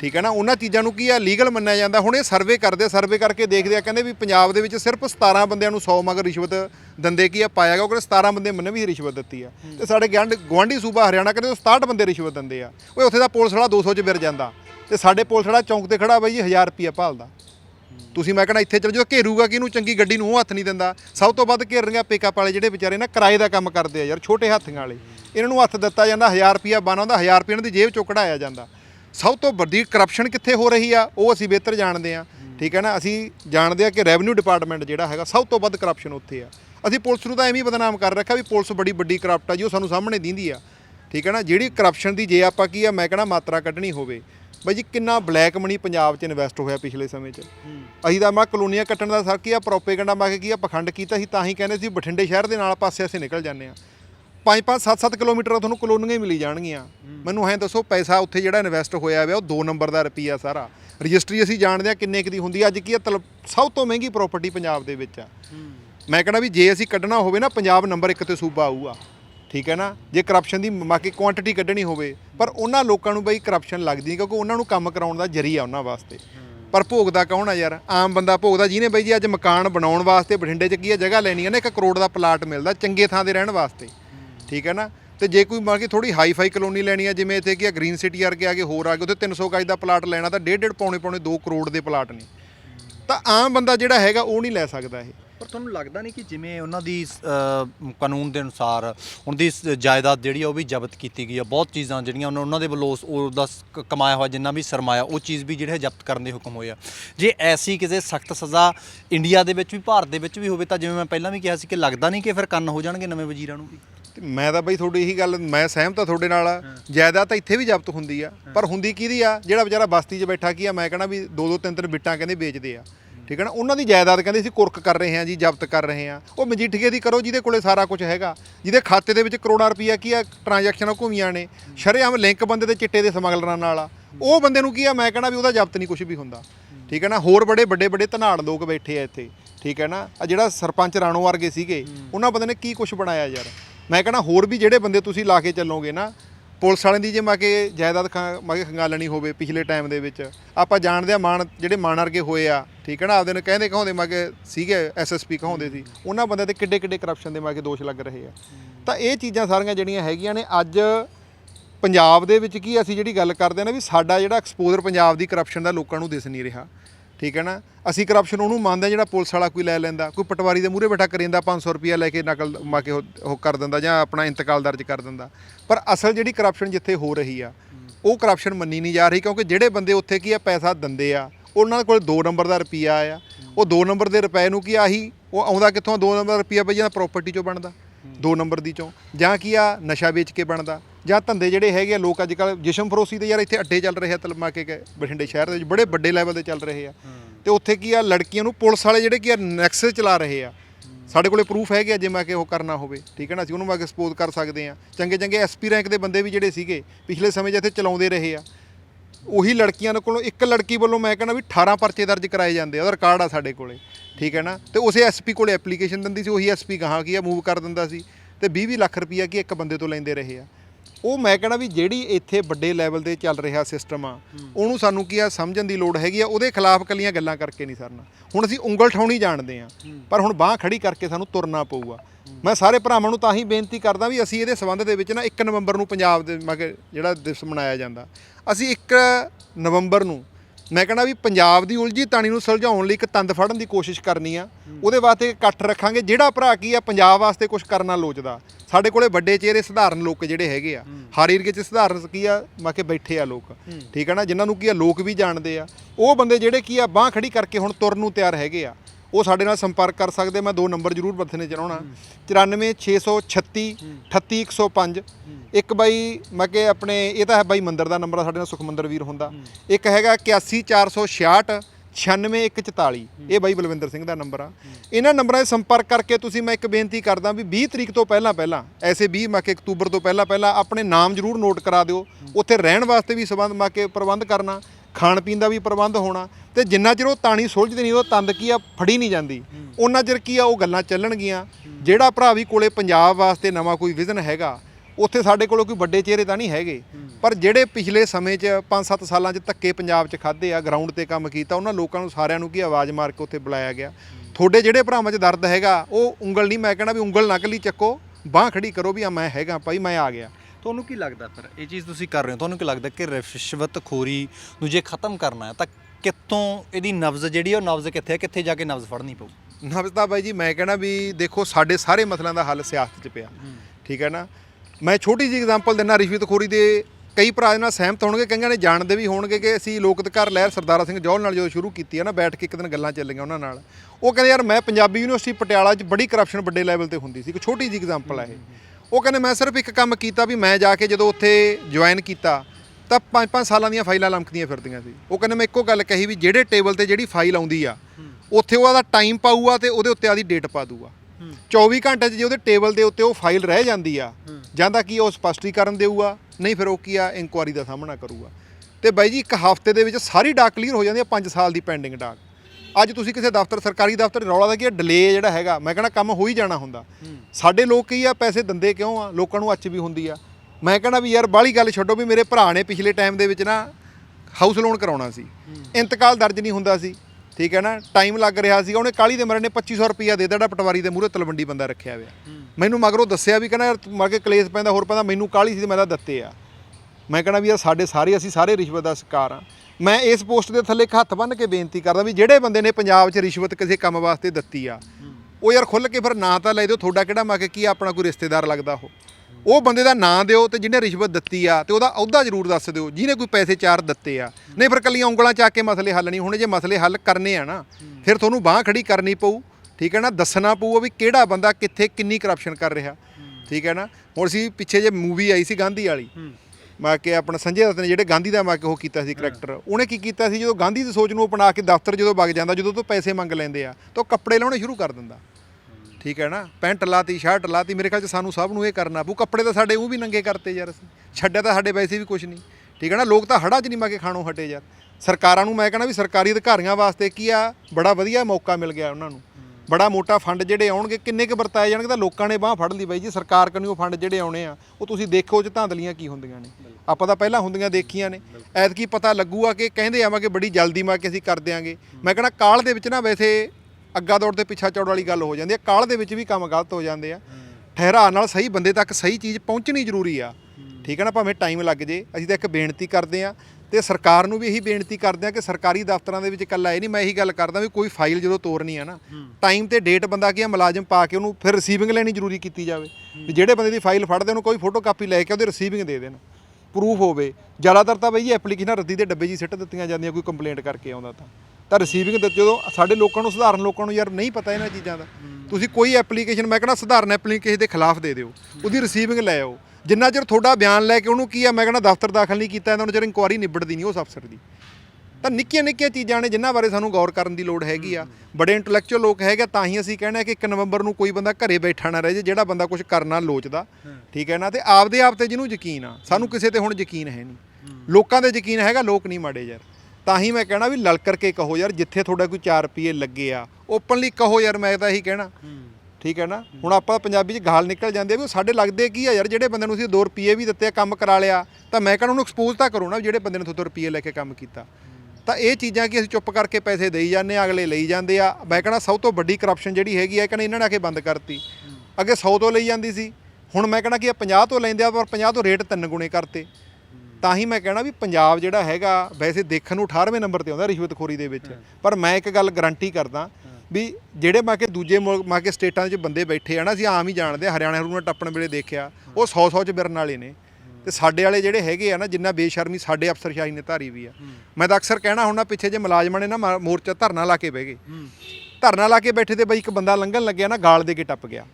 ਠੀਕ ਹੈ ਨਾ? ਉਹਨਾਂ ਚੀਜ਼ਾਂ ਨੂੰ ਕੀ ਆ? ਲੀਗਲ ਮੰਨਿਆ ਜਾਂਦਾ। ਹੁਣ ਇਹ ਸਰਵੇ ਕਰਦੇ ਸਰਵੇ ਕਰਕੇ ਦੇਖਦੇ ਆ, ਕਹਿੰਦੇ ਵੀ ਪੰਜਾਬ ਦੇ ਵਿੱਚ ਸਿਰਫ 17 ਬੰਦਿਆਂ ਨੂੰ 100 ਮਗਰ ਰਿਸ਼ਵਤ ਦਿੰਦੇ ਕੀ ਆ? ਪਾਇਆ ਗਿਆ। ਉਹ ਕਹਿੰਦੇ 17 ਬੰਦੇ ਮੰਨੇ ਵੀ ਰਿਸ਼ਵਤ ਦਿੱਤੀ ਆ। ਤੇ ਸਾਡੇ ਗਵਾਂਢ ਗਵਾਂਢੀ ਸੂਬਾ ਹਰਿਆਣਾ ਕਹਿੰਦੇ ਉਹ 67 ਬੰਦੇ ਰਿਸ਼ਵਤ ਦਿੰਦੇ ਆ। ਓਏ, ਉੱਥੇ ਦਾ ਪੁਲਿਸ ਵਾਲਾ 200 ਚ ਵਿਰ ਜਾਂਦਾ। ਤੇ ਸਾਡੇ ਪੁਲਿਸ ਵਾਲਾ ਚੌਂਕ ਤੇ ਖੜਾ ਬਾਈ ਜੀ 1000 ਰੁਪਿਆ ਭਾਲਦਾ। ਤੁਸੀਂ ਮੈਂ ਕਹਿੰਦਾ ਇੱਥੇ ਚਲ ਜਾਓ, ਘੇਰੂਗਾ ਕਿ ਇਹਨੂੰ ਚੰਗੀ ਗੱਡੀ ਨੂੰ ਉਹ ਹੱਥ ਨਹੀਂ ਦਿੰਦਾ। ਸਭ ਤੋਂ ਵੱਧ ਘੇਰ ਪਿਕਅਪ ਵਾਲੇ ਜਿਹੜੇ ਵਿਚਾਰੇ ਨਾ, ਕਿਰਾਏ ਦਾ ਕੰਮ ਕਰਦੇ ਆ ਯਾਰ, ਛੋਟੇ ਹੱਥੀਆਂ ਵਾਲੇ। ਇਹਨਾਂ ਨੂੰ ਹੱਥ ਦਿੱਤਾ ਜਾਂਦਾ 1000 ਰੁਪਿਆ ਬਣਾ ਹੁੰਦਾ 1000 ਰੁਪਏ ਇਹਨਾਂ ਦੀ ਜੇਬ ਚੋਂ ਕਢਾਇਆ ਜਾਂਦਾ। ਸਭ ਤੋਂ ਵੱਡੀ ਕਰਪਸ਼ਨ ਕਿੱਥੇ ਹੋ ਰਹੀ ਆ? ਉਹ ਅਸੀਂ ਬਿਹਤਰ ਜਾਣਦੇ ਆ। ਠੀਕ ਹੈ ਨਾ? ਅਸੀਂ ਜਾਣਦੇ ਆ ਕਿ ਰੈਵਨਿਊ ਡਿਪਾਰਟਮੈਂਟ ਜਿਹੜਾ ਹੈਗਾ ਸਭ ਤੋਂ ਵੱਧ ਕਰਪਸ਼ਨ ਉੱਥੇ ਆ। ਅਸੀਂ ਪੁਲਿਸ ਨੂੰ ਤਾਂ ਐਵੇਂ ਹੀ ਬਦਨਾਮ ਕਰ ਰੱਖਿਆ ਵੀ ਪੁਲਿਸ ਬੜੀ ਵੱਡੀ ਕਰਪਟ ਆ ਜੀ ਉਹ ਸਾਨੂੰ ਸਾਹਮਣੇ ਦਿੰਦੀ ਆ। ਠੀਕ ਹੈ ਨਾ? ਜਿਹੜੀ ਕਰਪਸ਼ਨ ਦੀ ਜੇ ਆਪਾਂ ਕੀ ਆ ਮੈਂ ਕਹਿੰਦਾ ਮਾਤਰਾ ਕੱਢਣੀ ਹੋਵੇ। ਬਾਈ ਜੀ ਕਿੰਨਾ ਬਲੈਕ ਮਨੀ ਪੰਜਾਬ 'ਚ ਇਨਵੈਸਟ ਹੋਇਆ ਪਿਛਲੇ ਸਮੇਂ 'ਚ। ਅਸੀਂ ਤਾਂ ਮਾ ਕਲੋਨੀਆਂ ਕੱਟਣ ਦਾ ਸਰ ਕੀ ਆ ਪ੍ਰੋਪੇਗੈਂਡਾ ਮਾ ਕੇ ਕੀ ਆ ਪਖੰਡ ਕੀਤਾ ਸੀ ਤਾਂ ਹੀ ਕਹਿੰਦੇ ਸੀ ਬਠਿੰਡੇ ਸ਼ਹਿਰ ਦੇ ਨਾਲ ਪਾਸੇ ਅਸੀਂ ਨਿਕਲ ਜਾਂਦੇ ਆ। 5-5 7-7 ਕਿਲੋਮੀਟਰ ਤੁਹਾਨੂੰ ਕਲੋਨੀਆਂ ਹੀ ਮਿਲੀ ਜਾਣਗੀਆਂ। ਮੈਨੂੰ ਐਂ ਦੱਸੋ ਪੈਸਾ ਉੱਥੇ ਜਿਹੜਾ ਇਨਵੈਸਟ ਹੋਇਆ ਹੋਇਆ ਉਹ 2 ਨੰਬਰ ਦਾ ਰੁਪਈਆ ਸਾਰਾ। ਰਜਿਸਟਰੀ ਅਸੀਂ ਜਾਣਦੇ ਆ ਕਿੰਨੇ ਕੁ ਦੀ ਹੁੰਦੀ ਆ। ਅੱਜ ਕੀ ਆ ਤਲ- ਸਭ ਤੋਂ ਮਹਿੰਗੀ ਪ੍ਰਾਪਰਟੀ ਪੰਜਾਬ ਦੇ ਵਿੱਚ ਆ। ਮੈਂ ਕਹਿੰਦਾ ਵੀ ਜੇ ਅਸੀਂ ਕੱਢਣਾ ਹੋਵੇ ਨਾ ਪੰਜਾਬ ਨੰਬਰ 1 ਤੇ ਸੂਬਾ ਆਊਗਾ। ਠੀਕ ਹੈ ਨਾ? ਜੇ ਕਰਪਸ਼ਨ ਦੀ ਮਾਕੀ ਕੁਆਂਟੀਟੀ ਕੱਢਣੀ ਹੋਵੇ ਪਰ ਉਹਨਾਂ ਲੋਕਾਂ ਨੂੰ ਬਈ ਕਰਪਸ਼ਨ ਲੱਗਦੀ ਨਹੀਂ ਕਿਉਂਕਿ ਉਹਨਾਂ ਨੂੰ ਕੰਮ ਕਰਾਉਣ ਦਾ ਜਰੀਆ ਉਹਨਾਂ ਵਾਸਤੇ। ਪਰ ਭੋਗਦਾ ਕੌਣ ਆ ਯਾਰ? ਆਮ ਬੰਦਾ ਭੋਗਦਾ ਜਿਹਨੇ ਬਈ ਜੀ ਅੱਜ ਮਕਾਨ ਬਣਾਉਣ ਵਾਸਤੇ ਬਠਿੰਡੇ 'ਚ ਕੀ ਆ ਜਗ੍ਹਾ ਲੈਣੀ ਆ ਨਾ 1 ਕਰੋੜ ਦਾ ਪਲਾਟ ਮਿਲਦਾ ਚੰਗੇ ਥਾਂ ਦੇ ਰਹਿਣ ਵਾਸਤੇ। ਠੀਕ ਹੈ ਨਾ? ਤੇ ਜੇ ਕੋਈ ਮਾਰ ਕੇ ਥੋੜੀ ਹਾਈ ਫਾਈ ਕਲੋਨੀ ਲੈਣੀ ਆ, ਜਿਵੇਂ ਇੱਥੇ ਕੀ ਆ ਗ੍ਰੀਨ ਸਿਟੀ ਵਰਗੇ ਆ ਕੇ ਹੋਰ ਆ ਗਏ, ਉੱਥੇ 300 ਗਜ ਦਾ ਪਲਾਟ ਲੈਣਾ, ਤਾਂ 1.5 ਪੌਣੇ ਪੌਣੇ 2 ਕਰੋੜ ਦੇ ਪਲਾਟ ਨੇ। ਤਾਂ ਆਮ ਬੰਦਾ ਜਿਹੜਾ ਹੈਗਾ, ਉਹ ਨਹੀਂ ਲੈ ਸਕਦਾ ਇਹ। ਪਰ ਤੁਹਾਨੂੰ ਲੱਗਦਾ ਨਹੀਂ ਕਿ ਜਿਵੇਂ ਉਹਨਾਂ ਦੀ ਕਾਨੂੰਨ ਦੇ ਅਨੁਸਾਰ ਉਹਨਾਂ ਦੀ ਜਾਇਦਾਦ ਜਿਹੜੀ ਆ, ਉਹ ਵੀ ਜ਼ਬਤ ਕੀਤੀ ਗਈ ਆ? ਬਹੁਤ ਚੀਜ਼ਾਂ ਜਿਹੜੀਆਂ ਉਹਨਾਂ ਉਹਨਾਂ ਦੇ ਵੱਲੋਂ ਉਸ- ਉਹਦਾ ਕਮਾਇਆ ਹੋਇਆ, ਜਿੰਨਾ ਵੀ ਸਰਮਾਇਆ, ਉਹ ਚੀਜ਼ ਵੀ ਜਿਹੜੇ ਜ਼ਬਤ ਕਰਨ ਦੇ ਹੁਕਮ ਹੋਏ ਆ। ਜੇ ਐਸੀ ਕਿਸੇ ਸਖਤ ਸਜ਼ਾ ਇੰਡੀਆ ਦੇ ਵਿੱਚ ਵੀ, ਭਾਰਤ ਦੇ ਵਿੱਚ ਵੀ ਹੋਵੇ, ਤਾਂ ਜਿਵੇਂ ਮੈਂ ਪਹਿਲਾਂ ਵੀ ਕਿਹਾ ਸੀ ਕਿ ਲੱਗਦਾ ਨਹੀਂ ਕਿ ਫਿਰ ਕੰਨ ਹੋ ਜਾਣਗੇ ਨਵੇਂ ਵਜ਼ੀਰਾਂ ਨੂੰ ਵੀ? ਤੇ ਮੈਂ ਤਾਂ ਬਈ ਤੁਹਾਡੀ ਇਹੀ ਗੱਲ ਮੈਂ ਸਹਿਮਤ ਆ ਤੁਹਾਡੇ ਨਾਲ ਜਾਇਦਾਦ ਤਾਂ ਇੱਥੇ ਵੀ ਜ਼ਬਤ ਹੁੰਦੀ ਆ ਪਰ ਹੁੰਦੀ ਕਿਹਦੀ ਆ? ਜਿਹੜਾ ਵਿਚਾਰਾ ਬਸਤੀ 'ਚ ਬੈਠਾ ਕੀ ਆ? ਮੈਂ ਕਹਣਾ ਵੀ ਦੋ ਦੋ ਤਿੰਨ ਤਿੰਨ ਬਿੱਟਾਂ ਕਹਿੰਦੇ ਵੇਚਦੇ ਆ। ਠੀਕ ਹੈ ਨਾ? ਉਹਨਾਂ ਦੀ ਜਾਇਦਾਦ ਕਹਿੰਦੇ ਅਸੀਂ ਕੁਰਕ ਕਰ ਰਹੇ ਹਾਂ ਜੀ ਜ਼ਬਤ ਕਰ ਰਹੇ ਹਾਂ। ਉਹ ਮਜੀਠੀਏ ਦੀ ਕਰੋ ਜਿਹਦੇ ਕੋਲੇ ਸਾਰਾ ਕੁਝ ਹੈਗਾ। ਜਿਹਦੇ ਖਾਤੇ ਦੇ ਵਿੱਚ ਕਰੋੜਾਂ ਰੁਪਈਆ ਕੀ ਆ? ਟ੍ਰਾਂਜੈਕਸ਼ਨਾਂ ਘੁੰਮੀਆਂ ਨੇ। ਸ਼ਰੇਆਮ ਲਿੰਕ ਬੰਦੇ ਦੇ ਚਿੱਟੇ ਦੇ ਸਮਗਲਰਾਂ ਨਾਲ ਆ। ਉਹ ਬੰਦੇ ਨੂੰ ਕੀ ਆ? ਮੈਂ ਕਹਣਾ ਵੀ ਉਹਦਾ ਜ਼ਬਤ ਨਹੀਂ ਕੁਝ ਵੀ ਹੁੰਦਾ। ਠੀਕ ਹੈ ਨਾ? ਹੋਰ ਬੜੇ ਵੱਡੇ ਵੱਡੇ ਧਨਾੜ ਲੋਕ ਬੈਠੇ ਆ ਇੱਥੇ। ਠੀਕ ਹੈ ਨਾ? ਆ ਜਿਹੜਾ ਸਰਪੰਚ ਰਾਣੋ ਵਰਗੇ ਸੀਗੇ ਉਹਨਾਂ ਬੰਦੇ ਨੇ ਕੀ ਕੁਝ ਬਣਾਇਆ ਯਾਰ? ਮੈਂ ਕਹਣਾ ਹੋਰ ਵੀ ਜਿਹੜੇ ਬੰਦੇ ਤੁਸੀਂ ਲਾ ਕੇ ਚੱਲੋਗੇ ਨਾ, ਪੁਲਿਸ ਵਾਲਿਆਂ ਦੀ ਜੇ ਮਾ ਕੇ ਜਾਇਦਾਦ ਖਾ- ਮਾ ਕੇ ਖੰਗਾਲਣੀ ਹੋਵੇ ਪਿਛਲੇ ਟਾਈਮ ਦੇ ਵਿੱਚ, ਆਪਾਂ ਜਾਣਦੇ ਆ ਮਾਨ, ਜਿਹੜੇ ਮਾਨ ਵਰਗੇ ਹੋਏ ਆ, ਠੀਕ ਹੈ ਨਾ, ਆਪਦੇ ਨੂੰ ਕਹਿੰਦੇ ਕਹਾਉਂਦੇ ਮਾ ਕੇ ਸੀਗੇ ਐਸਐਸਪੀ ਕਹਾਉਂਦੇ ਸੀ, ਉਹਨਾਂ ਬੰਦੇ ਤੇ ਕਿੱਡੇ ਕਿੱਡੇ ਕਰਪਸ਼ਨ ਦੇ ਮਾ ਕੇ ਦੋਸ਼ ਲੱਗ ਰਹੇ ਆ। ਤਾਂ ਇਹ ਚੀਜ਼ਾਂ ਸਾਰੀਆਂ ਜਿਹੜੀਆਂ ਹੈਗੀਆਂ ਨੇ, ਅੱਜ ਪੰਜਾਬ ਦੇ ਵਿੱਚ ਕੀ ਅਸੀਂ ਜਿਹੜੀ ਗੱਲ ਕਰਦੇ ਆ ਨਾ ਵੀ ਸਾਡਾ ਜਿਹੜਾ ਐਕਸਪੋਜ਼ਰ ਪੰਜਾਬ ਦੀ ਕਰਪਸ਼ਨ ਦਾ ਲੋਕਾਂ ਨੂੰ ਦਿਸ ਨਹੀਂ ਰਿਹਾ। ਠੀਕ ਹੈ ਨਾ? ਅਸੀਂ ਕਰਪਸ਼ਨ ਉਹਨੂੰ ਮੰਨਦੇ ਹਾਂ ਜਿਹੜਾ ਪੁਲਿਸ ਵਾਲਾ ਕੋਈ ਲੈ ਲੈਂਦਾ, ਕੋਈ ਪਟਵਾਰੀ ਦੇ ਮੂਹਰੇ ਬੈਠਾ ਕਰਿੰਦਾ 500 ਰੁਪਿਆ ਲੈ ਕੇ ਨਕਲ ਮਾ ਕੇ ਉਹ ਉਹ ਕਰ ਦਿੰਦਾ ਜਾਂ ਆਪਣਾ ਇੰਤਕਾਲ ਦਰਜ ਕਰ ਦਿੰਦਾ। ਪਰ ਅਸਲ ਜਿਹੜੀ ਕਰਪਸ਼ਨ ਜਿੱਥੇ ਹੋ ਰਹੀ ਆ, ਉਹ ਕਰਪਸ਼ਨ ਮੰਨੀ ਨਹੀਂ ਜਾ ਰਹੀ ਕਿਉਂਕਿ ਜਿਹੜੇ ਬੰਦੇ ਉੱਥੇ ਕੀ ਆ, ਪੈਸਾ ਦਿੰਦੇ ਆ, ਉਹਨਾਂ ਕੋਲ 2 ਨੰਬਰ ਦਾ ਰੁਪਿਆ ਆ। ਉਹ 2 ਨੰਬਰ ਦੇ ਰੁਪਏ ਨੂੰ ਕੀ ਆਹੀ ਉਹ ਆਉਂਦਾ ਕਿੱਥੋਂ? 2 ਨੰਬਰ ਦਾ ਰੁਪਿਆ ਬਈ ਜਾਂਦਾ ਪ੍ਰਾਪਰਟੀ ਚੋਂ ਬਣਦਾ 2 ਨੰਬਰ ਦੀ ਚੋਂ। ਜਾਂ ਕੀ ਆ, ਨਸ਼ਾ ਵੇਚ ਕੇ ਬਣਦਾ। ਜਾਂ ਧੰਦੇ ਜਿਹੜੇ ਹੈਗੇ ਆ ਲੋਕ ਅੱਜ ਕੱਲ ਜਿਸ਼ਮ ਫਰੋਸੀ ਦੇ ਯਾਰ ਇੱਥੇ ਅੱਡੇ ਚੱਲ ਰਹੇ ਆ ਤਲਮਾਕੇ ਕੇ ਬਠਿੰਡੇ ਸ਼ਹਿਰ ਦੇ ਵਿੱਚ ਬੜੇ ਵੱਡੇ ਲੈਵਲ ਤੇ ਚੱਲ ਰਹੇ ਆ। ਤੇ ਉੱਥੇ ਕੀ ਆ ਲੜਕੀਆਂ ਨੂੰ ਪੁਲਿਸ ਵਾਲੇ ਜਿਹੜੇ ਕੀ ਆ ਨੈਕਸਸ ਚਲਾ ਰਹੇ ਆ। ਸਾਡੇ ਕੋਲੇ ਪ੍ਰੂਫ ਹੈਗੇ ਆ ਜੇ ਮੈਂ ਕਿ ਉਹ ਕਰਨਾ ਹੋਵੇ ਠੀਕ ਹੈ ਨਾ? ਅਸੀਂ ਉਹਨੂੰ ਮੈਂ ਐਕਸਪੋਜ਼ ਕਰ ਸਕਦੇ ਆ। ਚੰਗੇ ਚੰਗੇ ਐਸਪੀ ਰੈਂਕ ਦੇ ਬੰਦੇ ਵੀ ਜਿਹੜੇ ਸੀਗੇ ਪਿਛਲੇ ਸਮੇਂ 'ਚ ਇੱਥੇ ਚਲਾਉਂਦੇ ਰਹੇ ਆ। ਉਹੀ ਲੜਕੀਆਂ ਦੇ ਕੋਲੋਂ ਇੱਕ ਲੜਕੀ ਵੱਲੋਂ ਮੈਂ ਕਹਿੰਦਾ ਵੀ 18 ਪਰਚੇ ਦਰਜ ਕਰਾਏ ਜਾਂਦੇ ਆ ਉਹਦਾ ਰਿਕਾਰਡ ਆ ਸਾਡੇ ਕੋਲੇ ਠੀਕ ਹੈ ਨਾ? ਤੇ ਉਸੇ ਐਸਪੀ ਕੋਲੇ ਐਪਲੀਕੇਸ਼ਨ ਦਿੰਦੀ ਸੀ ਉਹੀ ਐਸਪੀ ਗਾਹਾਂ ਕੀ ਆ ਮੂਵ ਕਰ ਦਿੰਦਾ ਸੀ। ਤੇ 20 20 ਲੱਖ ਰੁਪਈਆ ਕੀ ਇੱਕ ਬੰਦੇ ਤੋਂ ਲੈਂਦੇ ਰਹੇ ਆ। ਉਹ ਮੈਂ ਕਹਿੰਦਾ ਵੀ ਜਿਹੜੀ ਇੱਥੇ ਵੱਡੇ ਲੈਵਲ ਤੇ ਚੱਲ ਰਿਹਾ ਸਿਸਟਮ ਆ ਉਹਨੂੰ ਸਾਨੂੰ ਕੀ ਆ ਸਮਝਣ ਦੀ ਲੋੜ ਹੈਗੀ ਆ ਉਹਦੇ ਖਿਲਾਫ ਕੱਲੀਆਂ ਗੱਲਾਂ ਕਰਕੇ ਨਹੀਂ ਸਰਨਾ। ਹੁਣ ਅਸੀਂ ਉਂਗਲ ਠਾਉਣੀ ਜਾਣਦੇ ਆ ਪਰ ਹੁਣ ਬਾਹ ਖੜੀ ਕਰਕੇ ਸਾਨੂੰ ਤੁਰਨਾ ਪਊਗਾ। ਮੈਂ ਸਾਰੇ ਭਰਾਵਾਂ ਨੂੰ ਤਾਂ ਹੀ ਬੇਨਤੀ ਕਰਦਾ ਵੀ ਅਸੀਂ ਇਹਦੇ ਸੰਬੰਧ ਦੇ ਵਿੱਚ ਨਾ 1 ਨਵੰਬਰ ਨੂੰ ਪੰਜਾਬ ਦੇ ਮੈਂ ਕਿਹਾ ਜਿਹੜਾ ਦਿਵਸ ਮਨਾਇਆ ਜਾਂਦਾ ਅਸੀਂ 1 ਨਵੰਬਰ ਨੂੰ ਮੈਂ ਕਹਿੰਦਾ ਵੀ ਪੰਜਾਬ ਦੀ ਉਲਝੀ ਤਾਣੀ ਨੂੰ ਸੁਲਝਾਉਣ ਲਈ ਇੱਕ ਤੰਦ ਫੜਨ ਦੀ ਕੋਸ਼ਿਸ਼ ਕਰਨੀ ਆ। ਉਹਦੇ ਵਾਸਤੇ ਇਕੱਠ ਰੱਖਾਂਗੇ। ਜਿਹੜਾ ਭਰਾ ਕੀ ਆ ਪੰਜਾਬ ਵਾਸਤੇ ਕੁਝ ਕਰਨਾ ਲੋਚਦਾ। ਸਾਡੇ ਕੋਲੇ ਵੱਡੇ ਚਿਹਰੇ ਸਧਾਰਨ ਲੋਕ ਜਿਹੜੇ ਹੈਗੇ ਆ। ਹਰ ਏਰੀਏ 'ਚ ਸਧਾਰਨ ਕੀ ਆ ਮੈਂ ਕਿ ਬੈਠੇ ਆ ਲੋਕ। ਠੀਕ ਆ ਨਾ? ਜਿਨ੍ਹਾਂ ਨੂੰ ਕੀ ਆ ਲੋਕ ਵੀ ਜਾਣਦੇ ਆ। ਉਹ ਬੰਦੇ ਜਿਹੜੇ ਕੀ ਆ ਬਾਹ ਖੜੀ ਕਰਕੇ ਹੁਣ ਤੁਰਨ ਨੂੰ ਤਿਆਰ ਹੈਗੇ ਆ। ਉਹ ਸਾਡੇ ਨਾਲ ਸੰਪਰਕ ਕਰ ਸਕਦੇ, ਮੈਂ ਦੋ ਨੰਬਰ ਜ਼ਰੂਰ ਬਰਥਨੇ ਚਾਹਣਾ 94636 38105 ਇੱਕ ਬਾਈ, ਮੈਂ ਕਿ ਆਪਣੇ, ਇਹ ਤਾਂ ਹੈ ਬਾਈ ਮੰਦਰ ਦਾ ਨੰਬਰ ਸਾਡੇ ਨਾਲ ਸੁਖਮੰਦਰ ਵੀਰ ਹੁੰਦਾ। ਇੱਕ ਹੈਗਾ 81466 96144 ਇਹ ਬਾਈ ਬਲਵਿੰਦਰ ਸਿੰਘ ਦਾ ਨੰਬਰ ਆ। ਇਹਨਾਂ ਨੰਬਰਾਂ 'ਤੇ ਸੰਪਰਕ ਕਰਕੇ ਤੁਸੀਂ, ਮੈਂ ਇੱਕ ਬੇਨਤੀ ਕਰਦਾ ਵੀ 20 ਤਰੀਕ ਤੋਂ ਪਹਿਲਾਂ ਪਹਿਲਾਂ, ਐਸੇ 20 ਮੱਕੇ ਅਕਤੂਬਰ ਤੋਂ ਪਹਿਲਾਂ ਪਹਿਲਾਂ, ਆਪਣੇ ਨਾਮ ਜ਼ਰੂਰ ਨੋਟ ਕਰਾ ਦਿਓ। ਉੱਥੇ ਰਹਿਣ ਵਾਸਤੇ ਵੀ ਸਬੰਧ ਮੱਕੇ ਪ੍ਰਬੰਧ ਕਰਨਾ। ਖਾਣ ਪੀਣ ਦਾ ਵੀ ਪ੍ਰਬੰਧ ਹੋਣਾ ਤੇ ਜਿੰਨਾ ਚਿਰ ਉਹ ਤਾਣੀ ਸੁਲਝਦੀ ਨਹੀਂ ਉਹ ਤੰਦ ਕੀ ਆ ਫੜੀ ਨਹੀਂ ਜਾਂਦੀ। ਉਹਨਾਂ ਚਿਰ ਕੀ ਆ ਉਹ ਗੱਲਾਂ ਚੱਲਣਗੀਆਂ। ਜਿਹੜਾ ਭਰਾ ਵੀ ਕੋਲੇ ਪੰਜਾਬ ਵਾਸਤੇ ਨਵਾਂ ਕੋਈ ਵਿਜ਼ਨ ਹੈਗਾ ਉੱਥੇ ਸਾਡੇ ਕੋਲ ਕੋਈ ਵੱਡੇ ਚਿਹਰੇ ਤਾਂ ਨਹੀਂ ਹੈਗੇ। ਪਰ ਜਿਹੜੇ ਪਿਛਲੇ ਸਮੇਂ 'ਚ 5-7 ਸਾਲਾਂ 'ਚ ਧੱਕੇ ਪੰਜਾਬ 'ਚ ਖਾਦੇ ਆ ਗਰਾਊਂਡ ਤੇ ਕੰਮ ਕੀਤਾ ਉਹਨਾਂ ਲੋਕਾਂ ਨੂੰ ਸਾਰਿਆਂ ਨੂੰ ਕੀ ਆਵਾਜ਼ ਮਾਰ ਕੇ ਉੱਥੇ ਬੁਲਾਇਆ ਗਿਆ। ਤੁਹਾਡੇ ਜਿਹੜੇ ਭਰਾਵਾਂ 'ਚ ਦਰਦ ਹੈਗਾ ਉਹ ਉਂਗਲ ਨਹੀਂ ਮੈਂ ਕਹਿਣਾ ਵੀ ਉਂਗਲ ਨਾ ਕੱਲੀ ਚੱਕੋ ਬਾਹ ਖੜੀ ਕਰੋ ਵੀ ਆ ਮੈਂ ਹੈਗਾ ਭਾਈ ਮੈਂ ਆ ਗਿਆ। ਤੁਹਾਨੂੰ ਕੀ ਲੱਗਦਾ ਫਿਰ? ਇਹ ਚੀਜ਼ ਤੁਸੀਂ ਕਰ ਰਹੇ ਹੋ ਤੁਹਾਨੂੰ ਕੀ ਲੱਗਦਾ ਕਿ ਰਿਸ਼ਵਤਖੋਰੀ ਨੂੰ ਜੇ ਖਤਮ ਕਰਨਾ ਹੈ ਤਾਂ ਕਿੱਥੋਂ ਇਹਦੀ ਨਬਜ਼ ਜਿਹੜੀ ਉਹ ਨਬਜ਼ ਕਿੱਥੇ ਹੈ ਕਿੱਥੇ ਜਾ ਕੇ ਨਬਜ਼ ਫੜਨੀ ਪਊ? ਨਬਜ਼ਤਾ ਬਾਈ ਜੀ ਮੈਂ ਕਹਿਣਾ ਵੀ ਦੇਖੋ ਸਾਡੇ ਸਾਰੇ ਮਸਲਿਆਂ ਦਾ ਹੱਲ ਸਿਆਸਤ 'ਚ ਪਿਆ। ਠੀਕ ਹੈ ਨਾ? ਮੈਂ ਛੋਟੀ ਜਿਹੀ ਐਗਜ਼ਾਮਪਲ ਦਿੰਦਾ ਰਿਸ਼ਵਤਖੋਰੀ ਦੇ ਕਈ ਭਰਾ ਨਾਲ ਸਹਿਮਤ ਹੋਣਗੇ ਕਈਆਂ ਨੇ ਜਾਣਦੇ ਵੀ ਹੋਣਗੇ ਕਿ ਅਸੀਂ ਲੋਕ ਅਧਿਕਾਰ ਲਹਿਰ ਸਰਦਾਰਾ ਸਿੰਘ ਜੌਹਲ ਨਾਲ ਜਦੋਂ ਸ਼ੁਰੂ ਕੀਤੀ ਹੈ ਨਾ ਬੈਠ ਕੇ ਇੱਕ ਦਿਨ ਗੱਲਾਂ ਚੱਲੀਆਂ ਉਹਨਾਂ ਨਾਲ। ਉਹ ਕਹਿੰਦੇ ਯਾਰ ਮੈਂ ਪੰਜਾਬੀ ਯੂਨੀਵਰਸਿਟੀ ਪਟਿਆਲਾ 'ਚ ਬੜੀ ਕਰਪਸ਼ਨ ਵੱਡੇ ਲੈਵਲ ਤੇ ਹੁੰਦੀ ਸੀ। ਇੱਕ ਛੋਟੀ ਜਿਹੀ ਐਗਜ਼ਾਮਪਲ ਹੈ ਇਹ। ਉਹ ਕਹਿੰਦੇ ਮੈਂ ਸਿਰਫ ਇੱਕ ਕੰਮ ਕੀਤਾ ਵੀ ਮੈਂ ਜਾ ਕੇ ਜਦੋਂ ਉੱਥੇ ਜੁਆਇਨ ਕੀਤਾ ਤਾਂ 5-5 ਸਾਲਾਂ ਦੀਆਂ ਫਾਈਲਾਂ ਲੰਮਕਦੀਆਂ ਫਿਰਦੀਆਂ ਸੀ। ਉਹ ਕਹਿੰਦੇ ਮੈਂ ਇੱਕੋ ਗੱਲ ਕਹੀ ਵੀ ਜਿਹੜੇ ਟੇਬਲ ਤੇ ਜਿਹੜੀ ਫਾਈਲ ਆਉਂਦੀ ਆ ਉੱਥੇ ਉਹਦਾ ਟਾਈਮ ਪਾਊਗਾ ਤੇ ਉਹਦੇ ਉੱਤੇ ਆਦੀ ਡੇਟ ਪਾ ਦੂਗਾ 24 ਘੰਟੇ 'ਚ ਜੇ ਉਹਦੇ ਟੇਬਲ ਦੇ ਉੱਤੇ ਉਹ ਫਾਈਲ ਰਹਿ ਜਾਂਦੀ ਆ ਜਾਂਦਾ ਕੀ ਉਹ ਸਪਸ਼ਟੀਕਰਨ ਦੇਊਗਾ ਨਹੀਂ ਫਿਰ ਉਹ ਕੀ ਆ ਇਨਕੁਆਰੀ ਦਾ ਸਾਹਮਣਾ ਕਰੂਗਾ। ਤੇ ਬਾਈ ਜੀ ਇੱਕ ਹਫ਼ਤੇ ਦੇ ਵਿੱਚ ਸਾਰੀ ਡਾਕ ਕਲੀਅਰ ਹੋ ਜਾਂਦੀ ਆ 5 ਸਾਲ ਦੀ ਪੈਂਡਿੰਗ ਡਾਕ ਅੱਜ ਤੁਸੀਂ ਕਿਸੇ ਦਫ਼ਤਰ ਸਰਕਾਰੀ ਦਫ਼ਤਰ ਰੌਲਾ ਦਾ ਕੀ ਆ ਡਿਲੇ ਜਿਹੜਾ ਹੈਗਾ। ਮੈਂ ਕਹਿੰਦਾ ਕੰਮ ਹੋ ਹੀ ਜਾਣਾ ਹੁੰਦਾ। ਸਾਡੇ ਲੋਕ ਕੀ ਆ? ਪੈਸੇ ਦਿੰਦੇ ਕਿਉਂ ਆ? ਲੋਕਾਂ ਨੂੰ ਅੱਚ ਵੀ ਹੁੰਦੀ ਆ। ਮੈਂ ਕਹਿੰਦਾ ਵੀ ਯਾਰ ਬਾਹਲੀ ਗੱਲ ਛੱਡੋ ਵੀ ਮੇਰੇ ਭਰਾ ਨੇ ਪਿਛਲੇ ਟਾਈਮ ਦੇ ਵਿੱਚ ਨਾ ਹਾਊਸ ਲੋਨ ਕਰਾਉਣਾ ਸੀ। ਇੰਤਕਾਲ ਦਰਜ ਨਹੀਂ ਹੁੰਦਾ ਸੀ। ਠੀਕ ਹੈ ਨਾ? ਟਾਈਮ ਲੱਗ ਰਿਹਾ ਸੀ। ਉਹਨੇ ਕਾਲੀ ਦੇ ਮਰੇ ਨੇ 2500 ਰੁਪਿਆ ਦੇ ਦੇੜਾ ਪਟਵਾਰੀ ਦੇ ਮੂਹਰੇ ਤਲਵੰਡੀ ਬੰਦਾ ਰੱਖਿਆ ਹੋਇਆ। ਮੈਨੂੰ ਮਗਰੋਂ ਦੱਸਿਆ ਵੀ ਕਹਿੰਦਾ ਯਾਰ ਮਰ ਕੇ ਕਲੇਸ਼ ਪੈਂਦਾ ਹੋਰ ਪੈਂਦਾ। ਮੈਨੂੰ ਕਾਲੀ ਸੀ ਮੈਂ ਤਾਂ ਦਿੱਤੇ ਆ। ਮੈਂ ਕਹਿੰਦਾ ਵੀ ਯਾਰ ਸਾਡੇ ਸਾਰੇ ਅਸੀਂ ਸਾਰੇ ਰਿਸ਼ਵਤ ਦਾ ਸ਼ਿਕਾਰ ਆ। ਮੈਂ ਇਸ ਪੋਸਟ ਦੇ ਥੱਲੇ ਇੱਕ ਹੱਥ ਬੰਨ੍ਹ ਕੇ ਬੇਨਤੀ ਕਰਦਾ ਵੀ ਜਿਹੜੇ ਬੰਦੇ ਨੇ ਪੰਜਾਬ 'ਚ ਰਿਸ਼ਵਤ ਕਿਸੇ ਕੰਮ ਵਾਸਤੇ ਦਿੱਤੀ ਆ ਉਹ ਯਾਰ ਖੁੱਲ ਕੇ ਫਿਰ ਨਾਂ ਤਾਂ ਲੈ ਦਿਓ ਤੁਹਾਡਾ ਕਿਹੜਾ ਮੈਂ ਕੀ ਆ, ਆਪਣਾ ਕੋਈ ਰਿਸ਼ਤੇਦਾਰ ਲੱਗਦਾ ਉਹ? ਉਹ ਬੰਦੇ ਦਾ ਨਾਂ ਦਿਓ ਤੇ ਜਿਹਨੇ ਰਿਸ਼ਵਤ ਦਿੱਤੀ ਆ ਤੇ ਉਹਦਾ ਅਹੁਦਾ ਜ਼ਰੂਰ ਦੱਸ ਦਿਓ ਜਿਹਨੇ ਕੋਈ ਪੈਸੇ ਚਾਰ ਦਿੱਤੇ ਆ। ਨਹੀਂ ਫਿਰ ਕੱਲੀਆਂ ਉਂਗਲਾਂ ਚੱਕ ਕੇ ਮਸਲੇ ਹੱਲ ਨਹੀਂ ਹੋਣੇ ਜੇ ਮਸਲੇ ਹੱਲ ਕਰਨੇ ਆ ਨਾ ਫਿਰ ਤੁਹਾਨੂੰ ਬਾਹ ਖੜੀ ਕਰਨੀ ਪਊ ਠੀਕ ਹੈ ਨਾ? ਦੱਸਣਾ ਪਊ ਵੀ ਕਿਹੜਾ ਬੰਦਾ ਕਿੱਥੇ ਕਿੰਨੀ ਕਰਪਸ਼ਨ ਕਰ ਰਿਹਾ ਠੀਕ ਹੈ ਨਾ? ਹੁਣ ਅਸੀਂ ਪਿੱਛੇ ਜੇ ਮੂਵੀ ਆਈ ਸੀ ਗਾਂਧੀ ਵਾਲੀ ਮੈਂ ਕਿ ਆਪਣਾ ਸੰਜੇ ਦੱਤ ਨੇ ਜਿਹੜੇ ਗਾਂਧੀ ਦਾ ਮਾ ਕੇ ਉਹ ਕੀਤਾ ਸੀ ਕਰੈਕਟਰ, ਉਹਨੇ ਕੀ ਕੀਤਾ ਸੀ? ਜਦੋਂ ਗਾਂਧੀ ਦੀ ਸੋਚ ਨੂੰ ਅਪਣਾ ਕੇ ਦਫ਼ਤਰ ਜਦੋਂ ਵਗ ਜਾਂਦਾ, ਜਦੋਂ ਤੋਂ ਪੈਸੇ ਮੰਗ ਲੈਂਦੇ ਆ, ਤਾਂ ਉਹ ਕੱਪੜੇ ਲਾਉਣੇ ਸ਼ੁਰੂ ਕਰ ਦਿੰਦਾ। ਠੀਕ ਹੈ ਨਾ? ਪੈਂਟ ਲਾਤੀ, ਸ਼ਰਟ ਲਾਤੀ, ਮੇਰੇ ਖਿਆਲ ਚ ਸਾਨੂੰ ਸਭ ਨੂੰ ਇਹ ਕਰਨਾ ਪਊ। ਕੱਪੜੇ ਤਾਂ ਸਾਡੇ ਉਹ ਵੀ ਨੰਗੇ ਕਰਤੇ ਯਾਰ ਅਸੀਂ। ਛੱਡਿਆ ਤਾਂ ਸਾਡੇ ਵੈਸੇ ਵੀ ਕੁਝ ਨਹੀਂ। ਠੀਕ ਹੈ ਨਾ? ਲੋਕ ਤਾਂ ਹੜਾਂ 'ਚ ਨਹੀਂ ਮਾ ਕੇ ਖਾਣੋਂ ਹਟੇ ਯਾਰ। ਸਰਕਾਰਾਂ ਨੂੰ ਮੈਂ ਕਹਿੰਦਾ ਵੀ ਸਰਕਾਰੀ ਅਧਿਕਾਰੀਆਂ ਵਾਸਤੇ ਕੀ ਆ? ਬੜਾ ਵਧੀਆ ਮੌਕਾ ਮਿਲ ਗਿਆ ਉਹਨਾਂ ਨੂੰ। ਬੜਾ ਮੋਟਾ ਫੰਡ ਜਿਹੜੇ ਆਉਣਗੇ, ਕਿੰਨੇ ਕੁ ਵਰਤਾਏ ਜਾਣਗੇ ਤਾਂ ਲੋਕਾਂ ਨੇ ਬਾਹ ਫੜ ਲਈ ਬਾਈ ਜੀ, ਸਰਕਾਰ ਕਨੀ ਉਹ ਫੰਡ ਜਿਹੜੇ ਆਉਣੇ ਆ, ਉਹ ਤੁਸੀਂ ਦੇਖੋ ਉਹ 'ਚ ਧਾਂਦਲੀਆਂ ਕੀ ਹੁੰਦੀਆਂ ਨੇ। ਆਪਾਂ ਤਾਂ ਪਹਿਲਾਂ ਹੁੰਦੀਆਂ ਦੇਖੀਆਂ ਨੇ। ਐਤਕੀ ਪਤਾ ਲੱਗੂਗਾ ਕਿ ਕਹਿੰਦੇ ਆਵਾਂ ਕਿ ਬੜੀ ਜਲਦੀ ਮਾ ਕੇ ਅਸੀਂ ਕਰ ਦਿਆਂਗੇ। ਮੈਂ ਕਹਿੰਦਾ ਕਾਲ ਦੇ ਵਿੱਚ ਨਾ ਵੈਸੇ ਅੱਗਾ ਦੌੜ ਤੇ ਪਿੱਛਾ ਚੌੜ ਵਾਲੀ ਗੱਲ ਹੋ ਜਾਂਦੀ ਹੈ ਕਾਲ ਦੇ ਵਿੱਚ ਵੀ ਕੰਮ ਗਲਤ ਹੋ ਜਾਂਦੇ ਆ। ਠਹਿਰਾ ਨਾਲ ਸਹੀ ਬੰਦੇ ਤੱਕ ਸਹੀ ਚੀਜ਼ ਪਹੁੰਚਣੀ ਜ਼ਰੂਰੀ ਆ। ਠੀਕ ਹੈ ਨਾ, ਭਾਵੇਂ ਟਾਈਮ ਲੱਗ ਜੇ, ਅਸੀਂ ਤਾਂ ਇੱਕ ਬੇਨਤੀ ਕਰਦੇ ਆ ਤੇ ਸਰਕਾਰ ਨੂੰ ਵੀ ਇਹੀ ਬੇਨਤੀ ਕਰਦੇ ਆ ਕਿ ਸਰਕਾਰੀ ਦਫ਼ਤਰਾਂ ਦੇ ਵਿੱਚ ਇਕੱਲਾ ਇਹ ਨਹੀਂ ਮੈਂ ਇਹੀ ਗੱਲ ਕਰਦਾ ਵੀ ਕੋਈ ਫਾਈਲ ਜਦੋਂ ਤੋਰਨੀ ਆ ਨਾ ਟਾਈਮ ਤੇ ਡੇਟ ਬੰਦਾ ਕੀ ਆ ਮੁਲਾਜ਼ਮ ਪਾ ਕੇ ਉਹਨੂੰ ਫਿਰ ਰਿਸੀਵਿੰਗ ਲੈਣੀ ਜ਼ਰੂਰੀ ਕੀਤੀ ਜਾਵੇ। ਵੀ ਜਿਹੜੇ ਬੰਦੇ ਦੀ ਫਾਈਲ ਫੜਦੇ ਉਹਨੂੰ ਕੋਈ ਫੋਟੋ ਕਾਪੀ ਲੈ ਕੇ ਉਹਦੀ ਰਿਸੀਵਿੰਗ ਦੇ ਦੇਣ ਪ੍ਰੂਫ ਹੋਵੇ। ਜ਼ਿਆਦਾਤਰ ਤਾਂ ਬਈ ਜੀ ਐਪਲੀਕੇਸ਼ਨਾਂ ਰੱਦੀ ਦੇ ਡੱਬੇ 'ਚ ਹੀ ਸਿੱਟ ਦਿੱਤੀਆਂ ਜਾਂਦੀਆਂ ਕੋਈ ਕੰਪਲੇਂਟ ਕਰਕੇ ਆਉਂਦਾ ਤਾਂ। ਤਾਂ ਰਿਸੀਵਿੰਗ ਦੇ ਜਦੋਂ ਸਾਡੇ ਲੋਕਾਂ ਨੂੰ ਸਧਾਰਨ ਲੋਕਾਂ ਨੂੰ ਯਾਰ ਨਹੀਂ ਪਤਾ ਇਹਨਾਂ ਚੀਜ਼ਾਂ ਦਾ। ਤੁਸੀਂ ਕੋਈ ਐਪਲੀਕੇਸ਼ਨ ਮੈਂ ਕਹਿੰਦਾ ਸਧਾਰਨ ਐਪਲੀਕੇਸ਼ਨ ਦੇ ਖਿਲਾਫ ਦੇ ਦਿਓ। ਉਹਦੀ ਰਿਸੀਵਿੰਗ ਲੈ ਆਓ। ਜਿੰਨਾ ਚਿਰ ਤੁਹਾਡਾ ਬਿਆਨ ਲੈ ਕੇ ਉਹਨੂੰ ਕੀ ਆ ਮੈਂ ਕਹਿੰਦਾ ਦਫ਼ਤਰ ਦਾਖਲ ਨਹੀਂ ਕੀਤਾ ਇਹਨਾਂ ਨੂੰ ਚਿਰ ਇਨਕੁਆਰੀ ਨਿਬੜਦੀ ਨਹੀਂ ਉਸ ਅਫਸਰ ਦੀ। ਤਾਂ ਨਿੱਕੀਆਂ ਨਿੱਕੀਆਂ ਚੀਜ਼ਾਂ ਨੇ ਜਿਨ੍ਹਾਂ ਬਾਰੇ ਸਾਨੂੰ ਗੌਰ ਕਰਨ ਦੀ ਲੋੜ ਹੈਗੀ ਆ। ਬੜੇ ਇੰਟੈਲੈਕਚੁਅਲ ਲੋਕ ਹੈਗੇ ਤਾਂ ਹੀ ਅਸੀਂ ਕਹਿੰਦੇ ਆ ਕਿ 1 ਨਵੰਬਰ ਨੂੰ ਕੋਈ ਬੰਦਾ ਘਰੇ ਬੈਠਾ ਨਾ ਰਹੇ ਜੇ ਜਿਹੜਾ ਬੰਦਾ ਕੁਝ ਕਰਨਾ ਲੋਚਦਾ। ਠੀਕ ਹੈ ਨਾ? ਤੇ ਆਪਦੇ ਆਪ ਤੇ ਜਿਹਨੂੰ ਯਕੀਨ ਆ। ਸਾਨੂੰ ਕਿਸੇ ਤੇ ਹੁਣ ਯਕੀਨ ਹੈ ਨਹੀਂ। ਲੋਕਾਂ ਦੇ ਯਕੀਨ ਹੈਗਾ ਲੋਕ ਨਹੀਂ ਮਾੜੇ ਯਾਰ। ਤਾਂ ਹੀ ਮੈਂ ਕਹਿਣਾ ਵੀ ਲਲਕਰ ਕੇ ਕਹੋ ਯਾਰ ਜਿੱਥੇ ਤੁਹਾਡਾ ਕੋਈ 4 ਰੁਪਏ ਲੱਗੇ ਆ ਓਪਨਲੀ ਕਹੋ ਯਾਰ ਮੈਂ ਤਾਂ ਇਹੀ ਕਹਿਣਾ। ਠੀਕ ਹੈ ਨਾ? ਹੁਣ ਆਪਾਂ ਪੰਜਾਬੀ 'ਚ ਗਾਲ ਨਿਕਲ ਜਾਂਦੇ ਆ ਵੀ ਉਹ ਸਾਡੇ ਲੱਗਦੇ ਕੀ ਆ ਯਾਰ? ਜਿਹੜੇ ਬੰਦੇ ਨੂੰ ਅਸੀਂ 2 ਰੁਪਏ ਵੀ ਦਿੱਤੇ ਆ, ਕੰਮ ਕਰਾ ਲਿਆ, ਤਾਂ ਮੈਂ ਕਹਿੰਦਾ ਉਹਨੂੰ ਐਕਸਪੋਜ਼ ਤਾਂ ਕਰੋ ਨਾ ਵੀ ਜਿਹੜੇ ਬੰਦੇ ਨੇ ਤੁਹਾਡੇ ਰੁਪਏ ਲੈ ਕੇ ਕੰਮ ਕੀਤਾ। ਤਾਂ ਇਹ ਚੀਜ਼ਾਂ ਕਿ ਅਸੀਂ ਚੁੱਪ ਕਰਕੇ ਪੈਸੇ ਦੇਈ ਜਾਂਦੇ ਆ, ਅਗਲੇ ਲਈ ਜਾਂਦੇ ਆ। ਮੈਂ ਕਹਿੰਦਾ ਸਭ ਤੋਂ ਵੱਡੀ ਕਰਪਸ਼ਨ ਜਿਹੜੀ ਹੈਗੀ ਆ, ਇਹ ਇਹਨਾਂ ਨੇ ਆ ਕੇ ਬੰਦ ਕਰਤੀ। ਅੱਗੇ 100 ਤੋਂ ਲਈ ਜਾਂਦੀ ਸੀ। ਹੁਣ ਮੈਂ ਕਹਿੰਦਾ ਕਿ ਇਹ 50 ਤੋਂ ਲੈਂਦੇ ਆ, ਪਰ 50 ਤੋਂ ਰੇਟ ਤਿੰਨ ਗੁਣੇ ਕਰਤੇ। ਤਾਂ ਹੀ ਮੈਂ ਕਹਿਣਾ ਵੀ ਪੰਜਾਬ ਜਿਹੜਾ ਹੈਗਾ, ਵੈਸੇ ਦੇਖਣ ਨੂੰ 18ਵੇਂ ਨੰਬਰ ਤੇ ਆਉਂਦਾ ਰਿਸ਼ਵਤਖੋਰੀ ਦੇ ਵਿੱਚ। ਪਰ ਮੈਂ ਇੱਕ ਗੱਲ ਗਾਰੰਟੀ ਕਰਦਾ ਵੀ ਜਿਹੜੇ ਮਾ ਕੇ ਦੂਜੇ ਮੁਲਕ ਮਾ ਕੇ ਸਟੇਟਾਂ 'ਚ ਬੰਦੇ ਬੈਠੇ ਆ ਨਾ ਅਸੀਂ ਆਮ ਹੀ ਜਾਣਦੇ ਹਰਿਆਣਾ ਹਰੂਣਾ ਟੱਪਣ ਵੇਲੇ ਦੇਖਿਆ ਉਹ 100 100 ਚ ਬਿਰਨ ਵਾਲੇ ਨੇ। ਤੇ ਸਾਡੇ ਵਾਲੇ ਜਿਹੜੇ ਹੈਗੇ ਆ ਨਾ ਜਿੰਨਾ ਬੇਸ਼ਰਮੀ ਸਾਡੇ ਅਫਸਰਸ਼ਾਹੀ ਨੇ ਧਾਰੀ ਵੀ ਆ। ਮੈਂ ਤਾਂ ਅਕਸਰ ਕਹਿਣਾ ਹੁੰਦਾ ਪਿੱਛੇ ਜੇ ਮੁਲਾਜ਼ਮਾਂ ਨੇ ਨਾ ਮੋਰਚਾ ਧਰਨਾ ਲਾ ਕੇ ਬਹਿ ਗਏ। ਧਰਨਾ ਲਾ ਕੇ ਬੈਠੇ ਤੇ ਬਈ ਇੱਕ ਬੰਦਾ ਲੰਘਣ ਲੱਗਿਆ ਨਾ ਗਾਲ ਦੇ ਕੇ ਟੱਪ ਗਿਆ।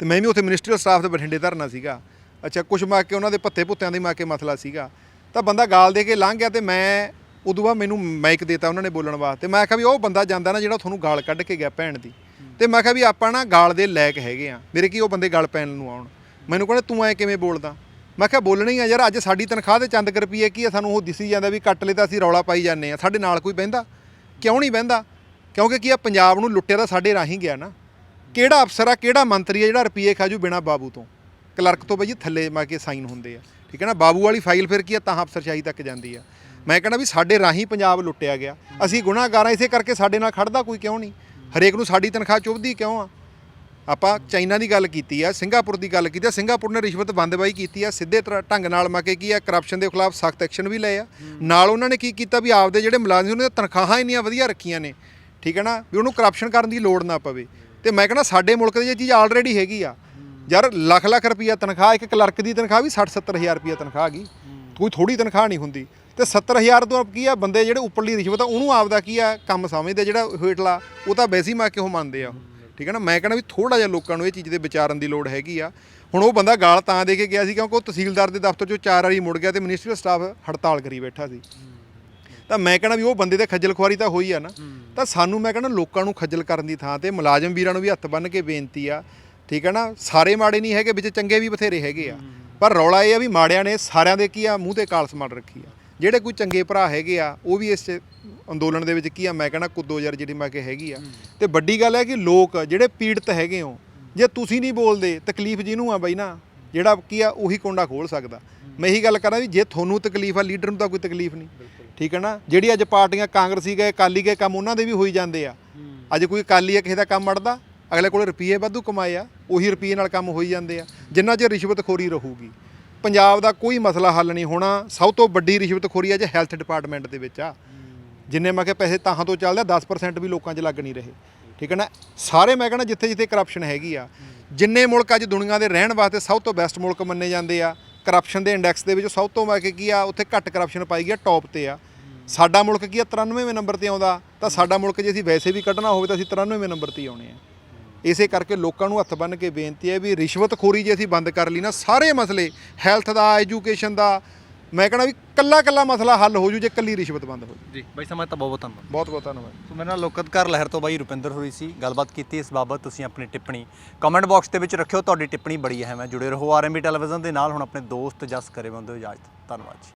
ਤੇ ਮੈਂ ਵੀ ਉੱਥੇ ਮਿਨਿਸਟਰੀਅਲ ਸਟਾਫ ਦੇ ਬਠਿੰਡੇ ਧਰਨਾ ਸੀਗਾ। ਅੱਛਾ ਕੁਛ ਮਾ ਕੇ ਉਹਨਾਂ ਦੇ ਪੱਤੇ ਪੁੱਤਿਆਂ ਦੇ ਮਾ ਕੇ ਮਸਲਾ ਸੀਗਾ। ਤਾਂ ਬੰਦਾ ਗਾਲ ਦੇ ਕੇ ਲੰਘ ਗਿਆ ਤੇ ਮੈਂ ਉਦੋਂ ਬਾਅਦ ਮੈਨੂੰ ਮਾਈਕ ਦੇਤਾ ਉਹਨਾਂ ਨੇ ਬੋਲਣ ਵਾਸਤੇ। ਮੈਂ ਕਿਹਾ ਵੀ ਉਹ ਬੰਦਾ ਜਾਂਦਾ ਨਾ ਜਿਹੜਾ ਤੁਹਾਨੂੰ ਗਾਲ ਕੱਢ ਕੇ ਗਿਆ ਭੈਣ ਦੀ। ਤੇ ਮੈਂ ਕਿਹਾ ਵੀ ਆਪਾਂ ਨਾ ਗਾਲ ਦੇ ਲਾਇਕ ਹੈਗੇ ਆ। ਮੇਰੇ ਕੀ ਉਹ ਬੰਦੇ ਗਾਲ ਪੈਣ ਨੂੰ ਆਉਣ। ਮੈਨੂੰ ਕਹਿੰਦੇ, ਤੂੰ ਐ ਕਿਵੇਂ ਬੋਲਦਾ? ਮੈਂ ਕਿਹਾ, ਬੋਲਣੀ ਆ ਯਾਰ, ਅੱਜ ਸਾਡੀ ਤਨਖਾਹ ਦੇ ਚੰਦ ਕੁ ਰੁਪਈਏ ਕੀ ਆ? ਸਾਨੂੰ ਉਹ ਦਿਸੀ ਜਾਂਦਾ ਵੀ ਕੱਟ ਲੈ ਤਾਂ ਅਸੀਂ ਰੌਲਾ ਪਾਈ ਜਾਂਦੇ ਆ। ਸਾਡੇ ਨਾਲ ਕੋਈ ਬਹਿੰਦਾ? ਕਿਉਂ ਨਹੀਂ ਬਹਿੰਦਾ? ਕਿਉਂਕਿ ਕੀ ਆ, ਪੰਜਾਬ ਨੂੰ ਲੁੱਟਿਆ ਤਾਂ ਸਾਡੇ ਰਾਹੀਂ ਗਿਆ ਨਾ। ਕਿਹੜਾ ਅਫਸਰ ਆ, ਕਿਹੜਾ ਮੰਤਰੀ ਆ ਜਿਹੜਾ ਰੁਪਈਏ ਖਾਜੂ ਬਿਨਾ ਬਾਬੂ ਤੋਂ? ਕਲਰਕ ਤੋਂ ਬਈ ਥੱਲੇ ਮਾ ਕੇ ਸਾਈਨ ਹੁੰਦੇ ਆ। ਠੀਕ ਹੈ ਨਾ? ਬਾਬੂ ਵਾਲੀ ਫਾਈਲ ਫਿਰ ਕੀ ਆ? ਤਾਂ ਅਫਸਰਸ਼ਾਹੀ ਤੱਕ ਜਾਂਦੀ ਆ। ਮੈਂ ਕਹਿੰਦਾ ਵੀ ਸਾਡੇ ਰਾਹੀਂ ਪੰਜਾਬ ਲੁੱਟਿਆ ਗਿਆ। ਅਸੀਂ ਗੁਨਾਹਗਾਰਾਂ ਇਸੇ ਕਰਕੇ ਸਾਡੇ ਨਾਲ ਖੜਦਾ ਕੋਈ ਕਿਉਂ ਨਹੀਂ? ਹਰੇਕ ਨੂੰ ਸਾਡੀ ਤਨਖਾਹ ਚੁੱਭਦੀ ਕਿਉਂ ਆ? ਆਪਾਂ ਚਾਈਨਾ ਦੀ ਗੱਲ ਕੀਤੀ ਆ, ਸਿੰਗਾਪੁਰ ਦੀ ਗੱਲ ਕੀਤੀ ਆ, ਸਿੰਗਾਪੁਰ ਨੇ ਰਿਸ਼ਵਤ ਬੰਦਬਾਈ ਕੀਤੀ ਆ, ਸਿੱਧੇ ਤਰ੍ਹਾਂ ਢੰਗ ਨਾਲ ਮਾ ਕੇ ਕੀ ਆ ਕਰਪਸ਼ਨ ਦੇ ਖਿਲਾਫ ਸਖਤ ਐਕਸ਼ਨ ਵੀ ਲਏ ਆ। ਨਾਲ ਉਹਨਾਂ ਨੇ ਕੀ ਕੀਤਾ ਵੀ ਆਪਦੇ ਜਿਹੜੇ ਮੁਲਾਜ਼ਮ ਉਹਨਾਂ ਦੀਆਂ ਤਨਖਾਹਾਂ ਇੰਨੀਆਂ ਵਧੀਆ ਰੱਖੀਆਂ ਨੇ, ਠੀਕ ਹੈ ਨਾ? ਵੀ ਉਹਨੂੰ ਕਰਪਸ਼ਨ ਕਰਨ ਦੀ ਲੋੜ ਨਾ ਪਵੇ। ਤੇ ਮੈਂ ਕਹਿੰਦਾ ਸਾਡੇ ਮੁਲਕ ਦੀ ਇਹ ਚੀਜ਼ ਆਲਰੇਡੀ ਹੈਗੀ ਆ। ਯਾਰ ਲੱਖ ਲੱਖ ਰੁਪਈਆ ਤਨਖਾਹ, ਇੱਕ ਕਲਰਕ ਦੀ ਤਨਖਾਹ ਵੀ 60 70000 ਰੁਪਈਆ ਤਨਖਾਹ ਹੈਗੀ ਕੋਈ ਥੋੜੀ ਤਨਖਾਹ ਨਹੀਂ ਹੁੰਦੀ। ਤੇ 70000 ਤੋਂ ਕੀ ਆ, ਬੰਦੇ ਜਿਹੜੇ ਉੱਪਰਲੀ ਰਿਸ਼ਵਤ ਆ, ਉਹਨੂੰ ਆਪਦਾ ਕੀ ਆ, ਕੰਮ ਸਮਝਦੇ ਜਿਹੜਾ ਹੇਠਲਾ, ਉਹ ਤਾਂ ਵੈਸੀ ਹੀ ਮਾ ਕੇ ਉਹ ਮੰਨਦੇ ਆ ਉਹ। ਠੀਕ ਹੈ ਨਾ? ਮੈਂ ਕਹਿੰਦਾ ਵੀ ਥੋੜਾ ਜਿਹਾ ਲੋਕਾਂ ਨੂੰ ਇਹ ਚੀਜ਼ ਦੇ ਵਿਚਾਰਨ ਦੀ ਲੋੜ ਹੈਗੀ ਆ। ਹੁਣ ਉਹ ਬੰਦਾ ਗਾਲ ਤਾਂ ਦੇ ਕੇ ਗਿਆ ਸੀ ਕਿਉਂਕਿ ਉਹ ਤਹਿਸੀਲਦਾਰ ਦੇ ਦਫ਼ਤਰ ਚੋਂ ਚਾਰ ਵਾਰੀ ਮੁੜ ਗਿਆ ਤੇ ਮਿਨਿਸਟਰੀ ਸਟਾਫ ਹੜਤਾਲ ਕਰੀ ਬੈਠਾ ਸੀ। ਤਾਂ ਮੈਂ ਕਹਿੰਦਾ ਵੀ ਉਹ ਬੰਦੇ ਤੇ ਖੱਜਲ ਖੁਆਰੀ ਤਾਂ ਹੋਈ ਆ ਨਾ। ਤਾਂ ਸਾਨੂੰ ਮੈਂ ਕਹਿੰਦਾ ਲੋਕਾਂ ਨੂੰ ਖੱਜਲ ਕਰਨ ਦੀ ਥਾਂ ਤੇ ਮੁਲਾਜ਼ਮ ਵੀਰਾਂ ਨੂੰ ਵੀ ਹੱਥ ਬੰਨ੍ਹ ਕੇ ਬੇਨਤੀ ਆ। ਠੀਕ ਹੈ ਨਾ? ਸਾਰੇ ਮਾੜੇ ਨਹੀਂ ਹੈਗੇ, ਵਿੱਚ ਚੰਗੇ ਵੀ ਬਥੇਰੇ ਹੈਗੇ ਆ। ਪਰ ਰੌਲਾ ਇਹ ਆ ਵੀ ਮਾੜਿਆਂ ਨੇ ਸਾਰਿਆਂ ਦੇ ਕੀ ਆ, ਮੂੰਹ ਤੇ ਕਾਲਸ ਮਾਰ ਰੱਖੀ ਆ। ਜਿਹੜੇ ਕੋਈ ਚੰਗੇ ਭਰਾ ਹੈਗੇ ਆ ਉਹ ਵੀ ਇਸ ਅੰਦੋਲਨ ਦੇ ਵਿੱਚ ਕੀ ਆ ਮੈਂ ਕਹਿੰਦਾ ਕੁੱਦੋ ਯਾਰ ਜਿਹੜੀ ਮੈਂ ਕਿ ਹੈਗੀ ਆ। ਤੇ ਵੱਡੀ ਗੱਲ ਹੈ ਕਿ ਲੋਕ ਜਿਹੜੇ ਪੀੜਤ ਹੈਗੇ ਹੋ ਜੇ ਤੁਸੀਂ ਨਹੀਂ ਬੋਲਦੇ ਤਕਲੀਫ ਜਿਹਨੂੰ ਆ ਬਈ ਨਾ ਜਿਹੜਾ ਕੀ ਆ ਉਹੀ ਕੁੰਡਾ ਖੋਲ ਸਕਦਾ। ਮੈਂ ਇਹੀ ਗੱਲ ਕਰਾਂ ਵੀ ਜੇ ਤੁਹਾਨੂੰ ਤਕਲੀਫ ਆ ਲੀਡਰ ਨੂੰ ਤਾਂ ਕੋਈ ਤਕਲੀਫ ਨਹੀਂ। ਠੀਕ ਹੈ ਨਾ? ਜਿਹੜੀ ਅੱਜ ਪਾਰਟੀਆਂ ਕਾਂਗਰਸੀ ਗਏ ਅਕਾਲੀ ਗਏ ਕੰਮ ਉਹਨਾਂ ਦੇ ਵੀ ਹੋਈ ਜਾਂਦੇ ਆ। ਅੱਜ ਕੋਈ ਅਕਾਲੀ ਆ ਕਿਸੇ ਦਾ ਕੰਮ ਅੜਦਾ ਅਗਲੇ ਕੋਲ ਰੁਪਏ ਵਾਧੂ ਕਮਾਏ ਆ ਉਹੀ ਰੁਪਏ ਨਾਲ ਕੰਮ ਹੋਈ ਜਾਂਦੇ ਆ। ਜਿੰਨਾ ਚਿਰ ਰਿਸ਼ਵਤਖੋਰੀ ਰਹੂਗੀ। ਪੰਜਾਬ ਦਾ ਕੋਈ ਮਸਲਾ ਹੱਲ ਨਹੀਂ ਹੋਣਾ, ਸਭ ਤੋਂ ਵੱਡੀ ਰਿਸ਼ਵਤਖੋਰੀ ਅੱਜ ਹੈਲਥ ਡਿਪਾਰਟਮੈਂਟ ਦੇ ਵਿੱਚ ਆ। ਜਿੰਨੇ ਮੈਂ ਕਿਹਾ ਪੈਸੇ ਤਾਹਾਂ ਤੋਂ ਚੱਲਦੇ ਆ 10% ਵੀ ਲੋਕਾਂ 'ਚ ਲੱਗ ਨਹੀਂ ਰਹੇ। ਠੀਕ ਹੈ ਨਾ? ਸਾਰੇ ਮੈਂ ਕਹਿੰਦਾ ਜਿੱਥੇ ਜਿੱਥੇ ਕਰਪਸ਼ਨ ਹੈਗੀ ਆ, ਜਿੰਨੇ ਮੁਲਕ ਅੱਜ ਦੁਨੀਆ ਦੇ ਰਹਿਣ ਵਾਸਤੇ ਸਭ ਤੋਂ ਬੈਸਟ ਮੁਲਕ ਮੰਨੇ ਜਾਂਦੇ ਆ ਕਰਪਸ਼ਨ ਦੇ ਇੰਡੈਕਸ ਦੇ ਵਿੱਚ ਸਭ ਤੋਂ ਮੈਂ ਕਿ ਕੀ ਆ, ਉੱਥੇ ਘੱਟ ਕਰਪਸ਼ਨ ਪਾਈ ਗਿਆ ਟੌਪ ਤੇ ਆ। ਸਾਡਾ ਮੁਲਕ ਕੀ ਆ? 93ਵੇਂ ਨੰਬਰ ਤੇ ਆਉਂਦਾ, ਤਾਂ ਸਾਡਾ ਮੁਲਕ ਜੇ ਅਸੀਂ ਵੈਸੇ ਵੀ ਕੱਢਣਾ ਹੋਵੇ ਤਾਂ ਅਸੀਂ 93ਵੇਂ ਨੰਬਰ ਤੇ ਆਉਣੇ ਆ। ਇਸੇ ਕਰਕੇ ਲੋਕਾਂ ਨੂੰ ਹੱਥ ਬੰਨ੍ਹ ਕੇ ਬੇਨਤੀ ਹੈ ਵੀ ਰਿਸ਼ਵਤਖੋਰੀ ਜੇ ਅਸੀਂ ਬੰਦ ਕਰ ਲਈ ਨਾ ਸਾਰੇ ਮਸਲੇ ਹੈਲਥ ਦਾ ਐਜੂਕੇਸ਼ਨ ਦਾ ਮੈਂ ਕਹਣਾ ਵੀ ਕੱਲਾ ਕੱਲਾ ਮਸਲਾ ਹੱਲ ਹੋ ਜੂ ਜੇ ਕੱਲੀ ਰਿਸ਼ਵਤ ਬੰਦ ਹੋ ਜੂ। ਜੀ ਬਾਈ ਸਮਾਂ ਤਾਂ ਬਹੁਤ ਬਹੁਤ ਧੰਨਵਾਦ। ਬਹੁਤ ਬਹੁਤ ਧੰਨਵਾਦ। ਸੋ ਮੇਰੇ ਨਾਲ ਲੋਕਤਕਾਰ ਲਹਿਰ ਤੋਂ ਬਾਈ ਰੁਪਿੰਦਰ ਹੋਰੀ ਸੀ ਗੱਲਬਾਤ ਕੀਤੀ ਇਸ ਬਾਬਤ ਤੁਸੀਂ ਆਪਣੀ ਟਿੱਪਣੀ ਕਮੈਂਟ ਬਾਕਸ ਦੇ ਵਿੱਚ ਰੱਖਿਓ ਤੁਹਾਡੀ ਟਿੱਪਣੀ ਬੜੀ ਅਹਿਮ ਹੈ। ਜੁੜੇ ਰਹੋ ਆਰਐਮਬੀ ਟੈਲੀਵਿਜ਼ਨ ਦੇ ਨਾਲ ਹੁਣ ਆਪਣੇ ਦੋਸਤ ਜਸ ਕਰੇ ਬੰਦੇ ਇਜਾਜ਼ਤ ਧੰਨਵਾਦ ਜੀ।